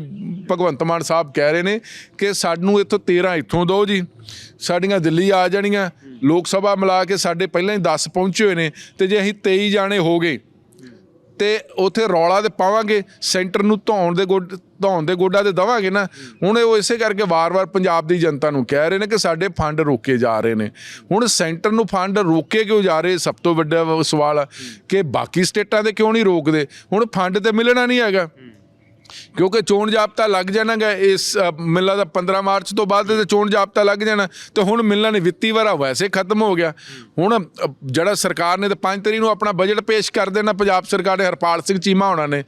ਭਗਵੰਤ ਮਾਨ ਸਾਹਿਬ ਕਹਿ ਰਹੇ ਨੇ ਕਿ ਸਾਨੂੰ ਇੱਥੋਂ 13 ਇੱਥੋਂ ਦਿਓ ਜੀ, ਸਾਡੀਆਂ ਦਿੱਲੀ ਆ ਜਾਣੀਆਂ ਲੋਕ ਸਭਾ ਮਿਲਾ ਕੇ ਸਾਡੇ ਪਹਿਲਾਂ ਹੀ 10 ਪਹੁੰਚੇ ਹੋਏ ਨੇ ਤੇ ਜੇ ਅਸੀਂ 23 ਜਾਣੇ ਹੋ ਗਏ, ਤੇ ਉਥੇ ਰੌਲਾ ਤੇ ਪਾਵਾਂਗੇ, ਸੈਂਟਰ ਨੂੰ ਧੌਣ ਦੇ ਗੋਡ, ਧੌਣ ਦੇ ਗੋਡਾ ਤੇ ਦਵਾਂਗੇ ਨਾ। ਹੁਣ ਉਹ ਇਸੇ ਕਰਕੇ ਵਾਰ-ਵਾਰ ਪੰਜਾਬ ਦੀ ਜਨਤਾ ਨੂੰ ਕਹਿ ਰਹੇ ਨੇ ਕਿ ਸਾਡੇ ਫੰਡ ਰੋਕੇ ਜਾ ਰਹੇ ਨੇ। ਹੁਣ ਸੈਂਟਰ ਨੂੰ ਫੰਡ ਰੋਕੇ ਕਿਉਂ ਜਾ ਰਹੇ? ਸਭ ਤੋਂ ਵੱਡਾ ਸਵਾਲ ਕਿ ਬਾਕੀ ਸਟੇਟਾਂ ਦੇ ਕਿਉਂ ਨਹੀਂ ਰੋਕਦੇ? ਹੁਣ ਫੰਡ ਤੇ ਮਿਲਣਾ ਨਹੀਂ ਹੈਗਾ। ਕਿਉਂਕਿ ਚੋਣ ਜਾਬਤਾ ਲੱਗ ਜਾਣਾਗਾ, ਇਸ ਮਿਲਣਾ ਮੈਨੂੰ ਲੱਗਦਾ 15 ਮਾਰਚ ਤੋਂ ਬਾਅਦ ਤੇ ਚੋਣ ਜਾਬਤਾ ਲੱਗ ਜਾਣਾ, ਤੇ ਹੁਣ ਮਿਲਣਾ ਨਹੀਂ, ਵਿੱਤੀ ਵਾਰਾ ਵੈਸੇ ਖਤਮ ਹੋ ਗਿਆ। ਹੁਣ ਜਿਹੜਾ ਸਰਕਾਰ ਨੇ ਤੇ 5 ਤਰੀਕ ਨੂੰ ਆਪਣਾ ਬਜਟ ਪੇਸ਼ ਕਰ ਦੇਣਾ, ਪੰਜਾਬ ਸਰਕਾਰ ਨੇ ਹਰਪਾਲ ਸਿੰਘ ਚੀਮਾ ਹੋਣਾ ਨੇ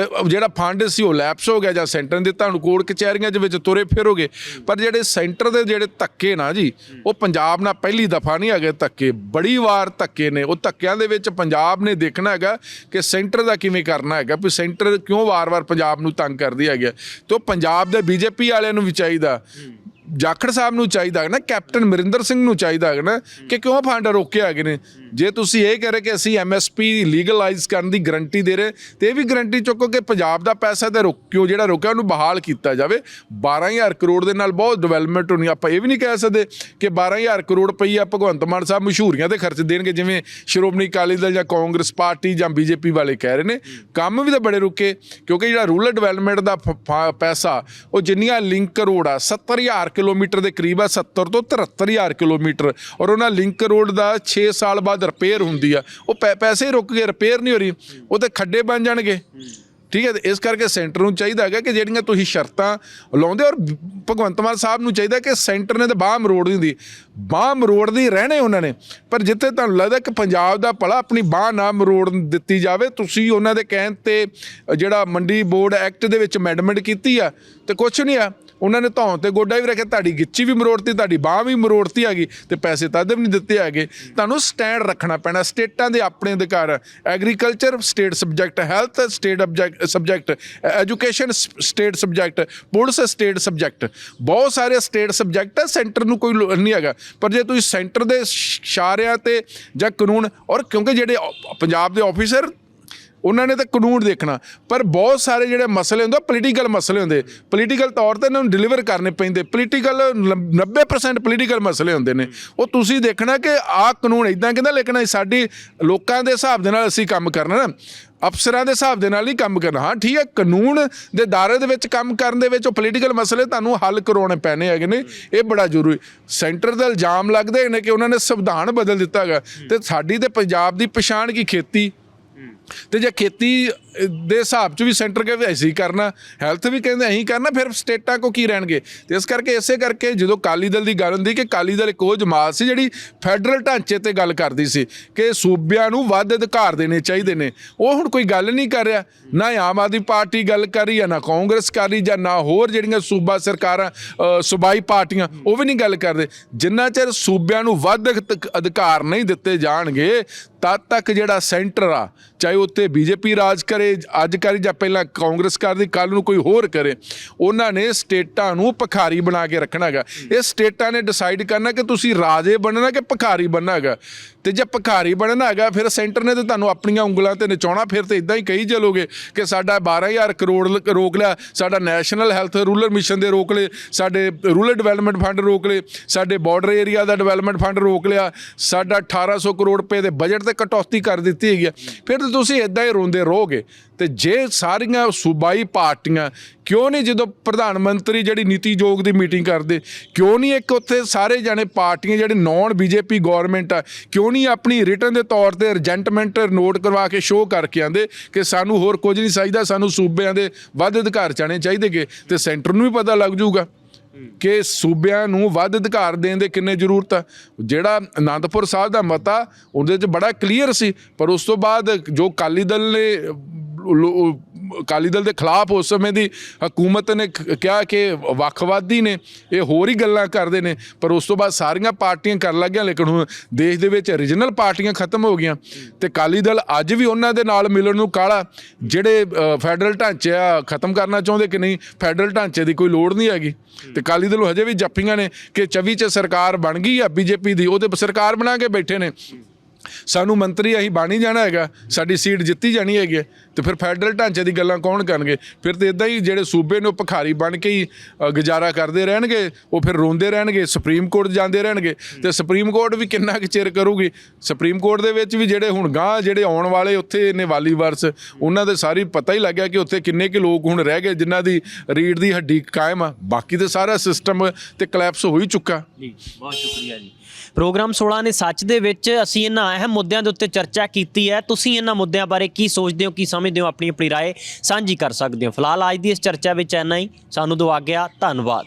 ਤੇ ਜਿਹੜਾ ਫੰਡ ਸੀ ਉਹ ਲੈਪਸ ਹੋ ਗਿਆ ਜਾਂ ਸੈਂਟਰ ਨੇ ਦਿੱਤਾ, ਹੁਣ ਕੋਰਟ ਕਚਹਿਰੀਆਂ ਦੇ ਵਿੱਚ ਤੁਰੇ ਫਿਰੋਗੇ। ਪਰ ਜਿਹੜੇ ਸੈਂਟਰ ਦੇ ਜਿਹੜੇ ਧੱਕੇ ਨਾ ਜੀ, ਉਹ ਪੰਜਾਬ ਨਾਲ ਪਹਿਲੀ ਦਫਾ ਨਹੀਂ ਹੈਗੇ ਧੱਕੇ। ਬੜੀ ਵਾਰ ਧੱਕੇ ਨੇ। ਉਹ ਧੱਕਿਆਂ ਦੇ ਵਿੱਚ ਪੰਜਾਬ ਨੇ ਦੇਖਣਾ ਹੈਗਾ ਕਿ ਸੈਂਟਰ ਦਾ ਕਿਵੇਂ ਕਰਨਾ ਹੈਗਾ, ਵੀ ਸੈਂਟਰ ਕਿਉਂ ਵਾਰ-ਵਾਰ ਪੰਜਾਬ ਨੂੰ ਤੰਗ ਕਰਦੀ ਹੈਗਾ ਤੇ ਉਹ ਪੰਜਾਬ ਦੇ ਬੀਜੇਪੀ ਵਾਲਿਆਂ ਨੂੰ ਵੀ ਚਾਹੀਦਾ। ਜਾਖੜ ਸਾਹਿਬ ਨੂੰ ਚਾਹੀਦਾ ਹੈ ਨਾ, ਕੈਪਟਨ ਮਰਿੰਦਰ ਸਿੰਘ ਨੂੰ ਚਾਹੀਦਾ ਹੈ ਨਾ, ਕਿ ਕਿਉਂ ਫੰਡ ਰੋਕੇ ਹੈਗੇ ਨੇ? ਜੇ ਤੁਸੀਂ ਇਹ ਕਹ ਰਹੇ ਕਿ ਅਸੀਂ ਐਮਐਸਪੀ ਲੀਗਲਾਈਜ਼ ਕਰਨ ਦੀ ਗਰੰਟੀ ਦੇ ਰਹੇ, ਤੇ ਇਹ ਵੀ ਗਰੰਟੀ ਚੁੱਕੋ ਕਿ ਪੰਜਾਬ ਦਾ ਪੈਸਾ ਤੇ ਰੋਕਿਓ, ਜਿਹੜਾ ਰੋਕਿਆ ਉਹਨੂੰ ਬਹਾਲ ਕੀਤਾ ਜਾਵੇ। 12000 ਕਰੋੜ ਦੇ ਨਾਲ ਬਹੁਤ ਡਿਵੈਲਪਮੈਂਟ ਹੋਣੀ, ਆਪਾਂ ਇਹ ਵੀ ਨਹੀਂ ਕਹਿ ਸਕਦੇ ਕਿ 12000 ਕਰੋੜ ਰੁਪਈਆ ਭਗਵੰਤ ਮਾਨ ਸਾਹਿਬ ਮਸ਼ਹੂਰੀਆਂ ਤੇ ਖਰਚ ਦੇਣਗੇ, ਜਿਵੇਂ ਸ਼੍ਰੋਮਣੀ ਅਕਾਲੀ ਦਲ ਜਾਂ ਕਾਂਗਰਸ ਪਾਰਟੀ ਜਾਂ ਬੀਜੇਪੀ ਵਾਲੇ ਕਹਿ ਰਹੇ ਨੇ। ਕੰਮ ਵੀ ਤਾਂ ਬੜੇ ਰੁਕੇ, ਕਿਉਂਕਿ ਜਿਹੜਾ ਰੂਰਲ ਡਿਵੈਲਪਮੈਂਟ ਦਾ ਫ- ਫ- ਪੈਸਾ, ਉਹ ਜਿੰਨੀਆਂ ਲਿੰਕ ਰੋਡ ਆ 70000 ਕਿਲੋਮੀਟਰ ਦੇ ਕਰੀਬ ਆ 70 ਤੋਂ 73000 ਕਿਲੋਮੀਟਰ, ਔਰ ਉਹਨਾਂ ਲਿੰਕ ਰੋਡ ਦਾ 6 ਸਾਲ ਬਾਅਦ ਰਿਪੇਅਰ ਹੁੰਦੀ ਆ। ਉਹ ਪੈ- ਪੈਸੇ ਹੀ ਰੁਕ ਗਏ ਰਿਪੇਅਰ ਨਹੀਂ ਹੋ ਰਹੀ। ਉਹ ਤੇ ਖੱਡੇ ਬਣ ਜਾਣਗੇ। ਠੀਕ ਹੈ ਤੇ ਇਸ ਕਰਕੇ ਸੈਂਟਰ ਨੂੰ ਚਾਹੀਦਾ ਹੈਗਾ ਕਿ ਜਿਹੜੀਆਂ ਤੁਸੀਂ ਸ਼ਰਤਾਂ ਲਾਉਂਦੇ ਔਰ ਭਗਵੰਤ ਮਾਨ ਸਾਹਿਬ ਨੂੰ ਚਾਹੀਦਾ ਕਿ ਸੈਂਟਰ ਨੇ ਤਾਂ ਬਾਹ ਮਰੋੜ ਦੀ ਹੁੰਦੀ ਬਾਹ ਮਰੋੜ ਦੀ ਰਹਿਣੇ ਉਹਨਾਂ ਨੇ। ਪਰ ਜਿੱਥੇ ਤੁਹਾਨੂੰ ਲੱਗਦਾ ਕਿ ਪੰਜਾਬ ਦਾ ਭਲਾ ਆਪਣੀ ਬਾਹ ਨਾ ਮਰੋੜ ਦਿੱਤੀ ਜਾਵੇ, ਤੁਸੀਂ ਉਹਨਾਂ ਦੇ ਕਹਿਣ ਤੇ ਜਿਹੜਾ ਮੰਡੀ ਬੋਰਡ ਐਕਟ ਦੇ ਵਿੱਚ ਅਮੈਂਡਮੈਂਟ ਕੀਤੀ ਆ, ਤੇ ਕੁਝ ਨਹੀਂ ਆ। ਉਹਨਾਂ ਨੇ ਧੌਣ ਤੇ ਗੋਡਾ ਵੀ ਰੱਖਿਆ, ਤੁਹਾਡੀ ਗਿੱਚੀ ਵੀ ਮਰੋੜਤੀ, ਤੁਹਾਡੀ ਬਾਹ ਵੀ ਮਰੋੜਤੀ ਹੈਗੀ ਤੇ ਪੈਸੇ ਤਦ ਵੀ ਨਹੀਂ ਦਿੱਤੇ ਹੈਗੇ। ਤੁਹਾਨੂੰ ਸਟੈਂਡ ਰੱਖਣਾ ਪੈਣਾ, ਸਟੇਟਾਂ ਦੇ ਆਪਣੇ ਅਧਿਕਾਰ agriculture state subject health state subject education state subject police state subject ਬਹੁਤ ਸਾਰੇ ਸਟੇਟ ਸਬਜੈਕਟ ਹੈ ਸੈਂਟਰ ਨੂੰ ਕੋਈ ਲੋ- ਨਹੀਂ ਹੈਗਾ। ਪਰ ਜੇ ਤੁਸੀਂ ਸੈਂਟਰ ਦੇ ਇਸ਼ਾਰਿਆਂ ਤੇ ਜਾਂ ਕਾਨੂੰਨ, ਔਰ ਕਿਉਂਕਿ ਜਿਹੜੇ ਪੰਜਾਬ ਦੇ ਆਫੀਸਰ ਉਹਨਾਂ ਨੇ ਤਾਂ ਕਾਨੂੰਨ ਦੇਖਣਾ। ਪਰ ਬਹੁਤ ਸਾਰੇ ਜਿਹੜੇ ਮਸਲੇ ਹੁੰਦੇ ਪੋਲੀਟੀਕਲ ਮਸਲੇ ਹੁੰਦੇ। ਪੋਲੀਟੀਕਲ ਤੌਰ ਤੇ ਇਹਨਾਂ ਨੂੰ ਡਿਲੀਵਰ ਕਰਨੇ ਪੈਂਦੇ। ਪੋਲੀਟੀਕਲ 90% ਪੋਲੀਟੀਕਲ ਮਸਲੇ ਹੁੰਦੇ ਨੇ। ਉਹ ਤੁਸੀਂ ਦੇਖਣਾ ਕਿ ਆਹ ਕਾਨੂੰਨ ਇਦਾਂ ਕਹਿੰਦਾ, ਲੇਕਿਨ ਸਾਡੀ ਲੋਕਾਂ ਦੇ ਹਿਸਾਬ ਦੇ ਨਾਲ ਅਸੀਂ ਕੰਮ ਕਰਨਾ ਨਾ। ਅਫਸਰਾਂ ਦੇ ਹਿਸਾਬ ਦੇ ਨਾਲ ਹੀ ਕੰਮ ਕਰਨਾ। ਹਾਂ, ਠੀਕ ਹੈ, ਕਾਨੂੰਨ ਦੇ ਦਾਇਰੇ ਦੇ ਵਿੱਚ ਕੰਮ ਕਰਨ ਦੇ ਵਿੱਚ ਉਹ ਪੋਲੀਟੀਕਲ ਮਸਲੇ ਤੁਹਾਨੂੰ ਹੱਲ ਕਰਾਉਣੇ ਪੈਣੇ ਹੈਗੇ ਨੇ। ਇਹ ਬੜਾ ਜ਼ਰੂਰੀ। ਸੈਂਟਰ ਦਾ ਇਲਜ਼ਾਮ ਲੱਗਦੇ ਨੇ ਕਿ ਉਹਨਾਂ ਨੇ ਸੰਵਿਧਾਨ ਬਦਲ ਦਿੱਤਾ ਹੈਗਾ। ਤੇ ਸਾਡੀ ਤੇ ਪੰਜਾਬ ਦੀ ਪਛਾਣ ਕੀ ਖੇਤੀ? ਤੇ ਜੇ ਖੇਤੀ ਦੇ ਹਿਸਾਬ 'ਚ ਵੀ ਸੈਂਟਰ ਕਹਿੰਦੇ ਅਸੀਂ ਕਰਨਾ, ਹੈਲਥ ਵੀ ਕਹਿੰਦੇ ਅਸੀਂ ਕਰਨਾ, ਫਿਰ ਸਟੇਟਾਂ ਕੋ ਕੀ ਰਹਿਣਗੇ? ਤੇ ਇਸ ਕਰਕੇ ਇਸੇ ਕਰਕੇ ਜਦੋਂ ਕਾਲੀ ਦਲ ਦੀ ਗੱਲ ਹੁੰਦੀ ਕਿ ਕਾਲੀ ਦਲ ਇੱਕ ਉਹ ਜਮਾਤ ਸੀ ਜਿਹੜੀ ਫੈਡਰਲ ਢਾਂਚੇ ਤੇ ਗੱਲ ਕਰਦੀ ਸੀ ਕਿ ਸੂਬਿਆਂ ਨੂੰ ਵੱਧ ਅਧਿਕਾਰ ਦੇਣੇ ਚਾਹੀਦੇ ਨੇ। ਉਹ ਹੁਣ ਕੋਈ ਗੱਲ ਨਹੀਂ ਕਰ ਰਿਹਾ। ਨਾ ਆਮ ਆਦਮੀ ਪਾਰਟੀ ਗੱਲ ਕਰ ਰਹੀ ਹੈ ਨਾ ਕਾਂਗਰਸ ਕਰ ਰਹੀ ਜਾਂ ਨਾ ਹੋਰ ਜਿਹੜੀਆਂ ਸੂਬਾ ਸਰਕਾਰਾਂ ਸੂਬਾਈ ਪਾਰਟੀਆਂ, ਉਹ ਵੀ ਨਹੀਂ ਗੱਲ ਕਰਦੇ। ਜਿੰਨਾ ਚਿਰ ਸੂਬਿਆਂ ਨੂੰ ਵੱਧ ਅਧਿਕਾਰ ਨਹੀਂ ਦਿੱਤੇ ਜਾਣਗੇ, ਤਦ ਤੱਕ ਜਿਹੜਾ ਸੈਂਟਰ ਆ ਚਾਹੇ ਉੱਤੇ ਬੀਜੇਪੀ ਰਾਜ ਕਰੇ, ਅੱਜ ਕਰੇ ਜਾਂ ਪਹਿਲਾਂ ਕਾਂਗਰਸ ਕਰਦੀ ਕੱਲ ਨੂੰ ਕੋਈ ਹੋਰ ਕਰੇ, ਉਹਨਾਂ ਨੇ ਸਟੇਟਾਂ ਨੂੰ ਭਿਖਾਰੀ ਬਣਾ ਕੇ ਰੱਖਣਾ ਹੈਗਾ ਇਹ ਸਟੇਟਾਂ ਨੇ ਡਿਸਾਈਡ ਕਰਨਾ ਕਿ ਤੁਸੀਂ ਰਾਜੇ ਬਣਨਾ ਕਿ ਭਿਖਾਰੀ ਬਣਨਾ ਹੈਗਾ ਤੇ ਜੇ ਭਿਖਾਰੀ ਬਣਨਾ ਹੈਗਾ, ਫਿਰ ਸੈਂਟਰ ਨੇ ਤੇ ਤੁਹਾਨੂੰ ਆਪਣੀਆਂ ਉਂਗਲਾਂ ਤੇ ਨਚਾਉਣਾ, ਫਿਰ ਤੇ ਇਦਾਂ ਹੀ ਕਹੀ ਚਲੋਗੇ ਕਿ ਸਾਡਾ 12000 ਕਰੋੜ ਲ- ਰੋਕ ਲਿਆ, ਸਾਡਾ ਨੈਸ਼ਨਲ ਹੈਲਥ ਰੂਰਲ ਮਿਸ਼ਨ ਦੇ ਰੋਕ ਲਏ, ਸਾਡੇ ਰੂਰਲ ਡਿਵੈਲਪਮੈਂਟ ਫੰਡ ਰੋਕ ਲਏ, ਸਾਡੇ ਬਾਰਡਰ ਏਰੀਆ ਦਾ ਡਿਵੈਲਪਮੈਂਟ ਫੰਡ ਰੋਕ ਲਿਆ, ਸਾਡਾ 1800 ਕਰੋੜ ਰੁਪਏ ਦੇ ਬਜਟ ਤੇ ਕਟੌਤੀ ਕਰ ਦਿੱਤੀ ਹੈਗੀ ਆ। ਫਿਰ ਤਾਂ ਤੁਸੀਂ ਇਦਾਂ ਹੀ ਰੋਂਦੇ ਰਹੋਗੇ। ਤੇ ਜੇ ਸਾਰੀਆਂ ਸੂਬਾਈ ਪਾਰਟੀਆਂ ਕਿਉਂ ਨਹੀਂ ਜਦੋਂ ਪ੍ਰਧਾਨ ਮੰਤਰੀ ਜਿਹੜੀ ਨੀਤੀ ਯੋਗ ਦੀ ਮੀਟਿੰਗ ਕਰਦੇ, ਕਿਉਂ ਨਹੀਂ ਇੱਕ ਉੱਥੇ ਸਾਰੇ ਜਾਣੇ ਪਾਰਟੀਆਂ ਜਿਹੜੇ ਨੌਨ ਬੀਜੇਪੀ ਗਵਰਨਮੈਂਟ ਆ, ਕਿਉਂ ਨਹੀਂ ਆਪਣੀ ਰਿਟਰਨ ਦੇ ਤੌਰ ਤੇ ਰਜੈਂਟਮੈਂਟ ਨੋਟ ਕਰਵਾ ਕੇ ਸ਼ੋਅ ਕਰਕੇ ਆਂਦੇ ਕਿ ਸਾਨੂੰ ਹੋਰ ਕੁਝ ਨਹੀਂ ਚਾਹੀਦਾ, ਸਾਨੂੰ ਸੂਬਿਆਂ ਦੇ ਵੱਧ ਅਧਿਕਾਰ ਚਾਣੇ ਚਾਹੀਦੇਗੇ ਤੇ ਸੈਂਟਰ ਨੂੰ ਵੀ ਪਤਾ ਲੱਗ ਜਾਊਗਾ ਕਿ ਸੂਬਿਆਂ ਨੂੰ ਵੱਧ ਅਧਿਕਾਰ ਦੇਣ ਦੇ ਕਿੰਨੇ ਜ਼ਰੂਰਤ ਆ। ਜਿਹੜਾ ਆਨੰਦਪੁਰ ਸਾਹਿਬ ਦਾ ਮਤਾ, ਉਹਦੇ 'ਚ ਬੜਾ ਕਲੀਅਰ ਸੀ, ਪਰ ਉਸ ਤੋਂ ਬਾਅਦ ਜੋ ਕਾਲੀ ਦਲ ਨੇ ਅਕਾਲੀ ਦਲ ਦੇ ਖਿਲਾਫ ਉਸ ਸਮੇਂ ਦੀ ਹਕੂਮਤ ਨੇ ਕਿਹਾ ਕਿ ਵੱਖਵਾਦੀ ਨੇ, ਇਹ ਹੋਰ ਹੀ ਗੱਲਾਂ ਕਰਦੇ ਨੇ, ਪਰ ਉਸ ਤੋਂ ਬਾਅਦ ਸਾਰੀਆਂ ਪਾਰਟੀਆਂ ਕਰਨ ਲੱਗੀਆਂ, ਲੇਕਿਨ ਹੁਣ ਦੇਸ਼ ਦੇ ਵਿੱਚ ਰੀਜਨਲ ਪਾਰਟੀਆਂ ਖਤਮ ਹੋ ਗਈਆਂ ਤੇ ਅਕਾਲੀ ਦਲ ਅੱਜ ਵੀ ਉਹਨਾਂ ਦੇ ਨਾਲ ਮਿਲਣ ਨੂੰ ਕਾਲਾ, ਜਿਹੜੇ ਫੈਡਰਲ ਢਾਂਚੇ ਆ, ਖਤਮ ਕਰਨਾ ਚਾਹੁੰਦੇ ਕਿ ਨਹੀਂ, ਫੈਡਰਲ ਢਾਂਚੇ ਦੀ ਕੋਈ ਲੋੜ ਨਹੀਂ ਹੈਗੀ ਤੇ ਅਕਾਲੀ ਦਲ ਹਜੇ ਵੀ ਜੱਫੀਆਂ ਨੇ ਕਿ 24 ਚ ਸਰਕਾਰ ਬਣ ਗਈ ਆ, ਬੀਜੇਪੀ ਦੀ ਉਹ ਤੇ ਸਰਕਾਰ ਬਣਾ ਕੇ ਬੈਠੇ ਨੇ। ਸਾਨੂੰ ਮੰਤਰੀ ਅਸੀਂ ਬਣ ਹੀ ਜਾਣਾ ਹੈਗਾ, ਸਾਡੀ ਸੀਟ ਜਿੱਤੀ ਜਾਣੀ ਹੈਗੀ ਹੈ। ਤੇ ਫਿਰ ਫੈਡਰਲ ਢਾਂਚੇ ਦੀ ਗੱਲਾਂ ਕੌਣ ਕਰਨਗੇ? ਫਿਰ ਤੇ ਇਦਾਂ ਹੀ ਜਿਹੜੇ ਸੂਬੇ ਨੂੰ ਉਹ ਭਿਖਾਰੀ ਬਣ ਕੇ ਹੀ ਗੁਜ਼ਾਰਾ ਕਰਦੇ ਰਹਿਣਗੇ, ਉਹ ਫਿਰ ਰੋਂਦੇ ਰਹਿਣਗੇ, ਸੁਪਰੀਮ ਕੋਰਟ ਜਾਂਦੇ ਰਹਿਣਗੇ, ਤੇ ਸੁਪਰੀਮ ਕੋਰਟ ਵੀ ਕਿੰਨਾ ਕੁ ਚਿਰ ਕਰੂਗੀ? ਸੁਪਰੀਮ ਕੋਰਟ ਦੇ ਵਿੱਚ ਵੀ ਜਿਹੜੇ ਹੁਣ ਗਾਂ ਜਿਹੜੇ ਆਉਣ ਵਾਲੇ ਉੱਥੇ ਨੇ ਵਾਲੀ ਵਰਸ, ਉਹਨਾਂ ਦੇ ਸਾਰੀ ਪਤਾ ਹੀ ਲੱਗਿਆ ਕਿ ਉੱਥੇ ਕਿੰਨੇ ਕੁ ਲੋਕ ਹੁਣ ਰਹਿ ਗਏ, ਜਿਨ੍ਹਾਂ ਦੀ ਰੀੜ ਦੀ ਹੱਡੀ ਕਾਇਮ ਆ। ਬਾਕੀ ਤੇ ਸਾਰਾ ਸਿਸਟਮ ਤੇ ਕਲੈਪਸ ਹੋ ਹੀ ਚੁੱਕਾ। ਜੀ, ਬਹੁਤ ਸ਼ੁਕਰੀਆ ਜੀ। ਪ੍ਰੋਗਰਾਮ 16 ਨੇ ਸੱਚ ਦੇ ਵਿੱਚ ਅਸੀਂ ਇਹਨਾਂ ਅਹਿਮ ਮੁੱਦਿਆਂ ਦੇ ਉੱਤੇ ਚਰਚਾ ਕੀਤੀ ਹੈ ਤੁਸੀਂ ਇਹਨਾਂ ਮੁੱਦਿਆਂ ਬਾਰੇ ਕੀ ਸੋਚਦੇ ਹੋ ਕੀ ਸਮਝਦੇ ਹੋ ਆਪਣੀ ਆਪਣੀ رائے ਸਾਂਝੀ ਕਰ ਸਕਦੇ ਹੋ ਫਿਲਹਾਲ ਅੱਜ ਦੀ ਇਸ ਚਰਚਾ ਵਿੱਚ ਇੰਨਾ ਹੀ ਸਾਨੂੰ ਦਿਓ ਆਗਿਆ ਧੰਨਵਾਦ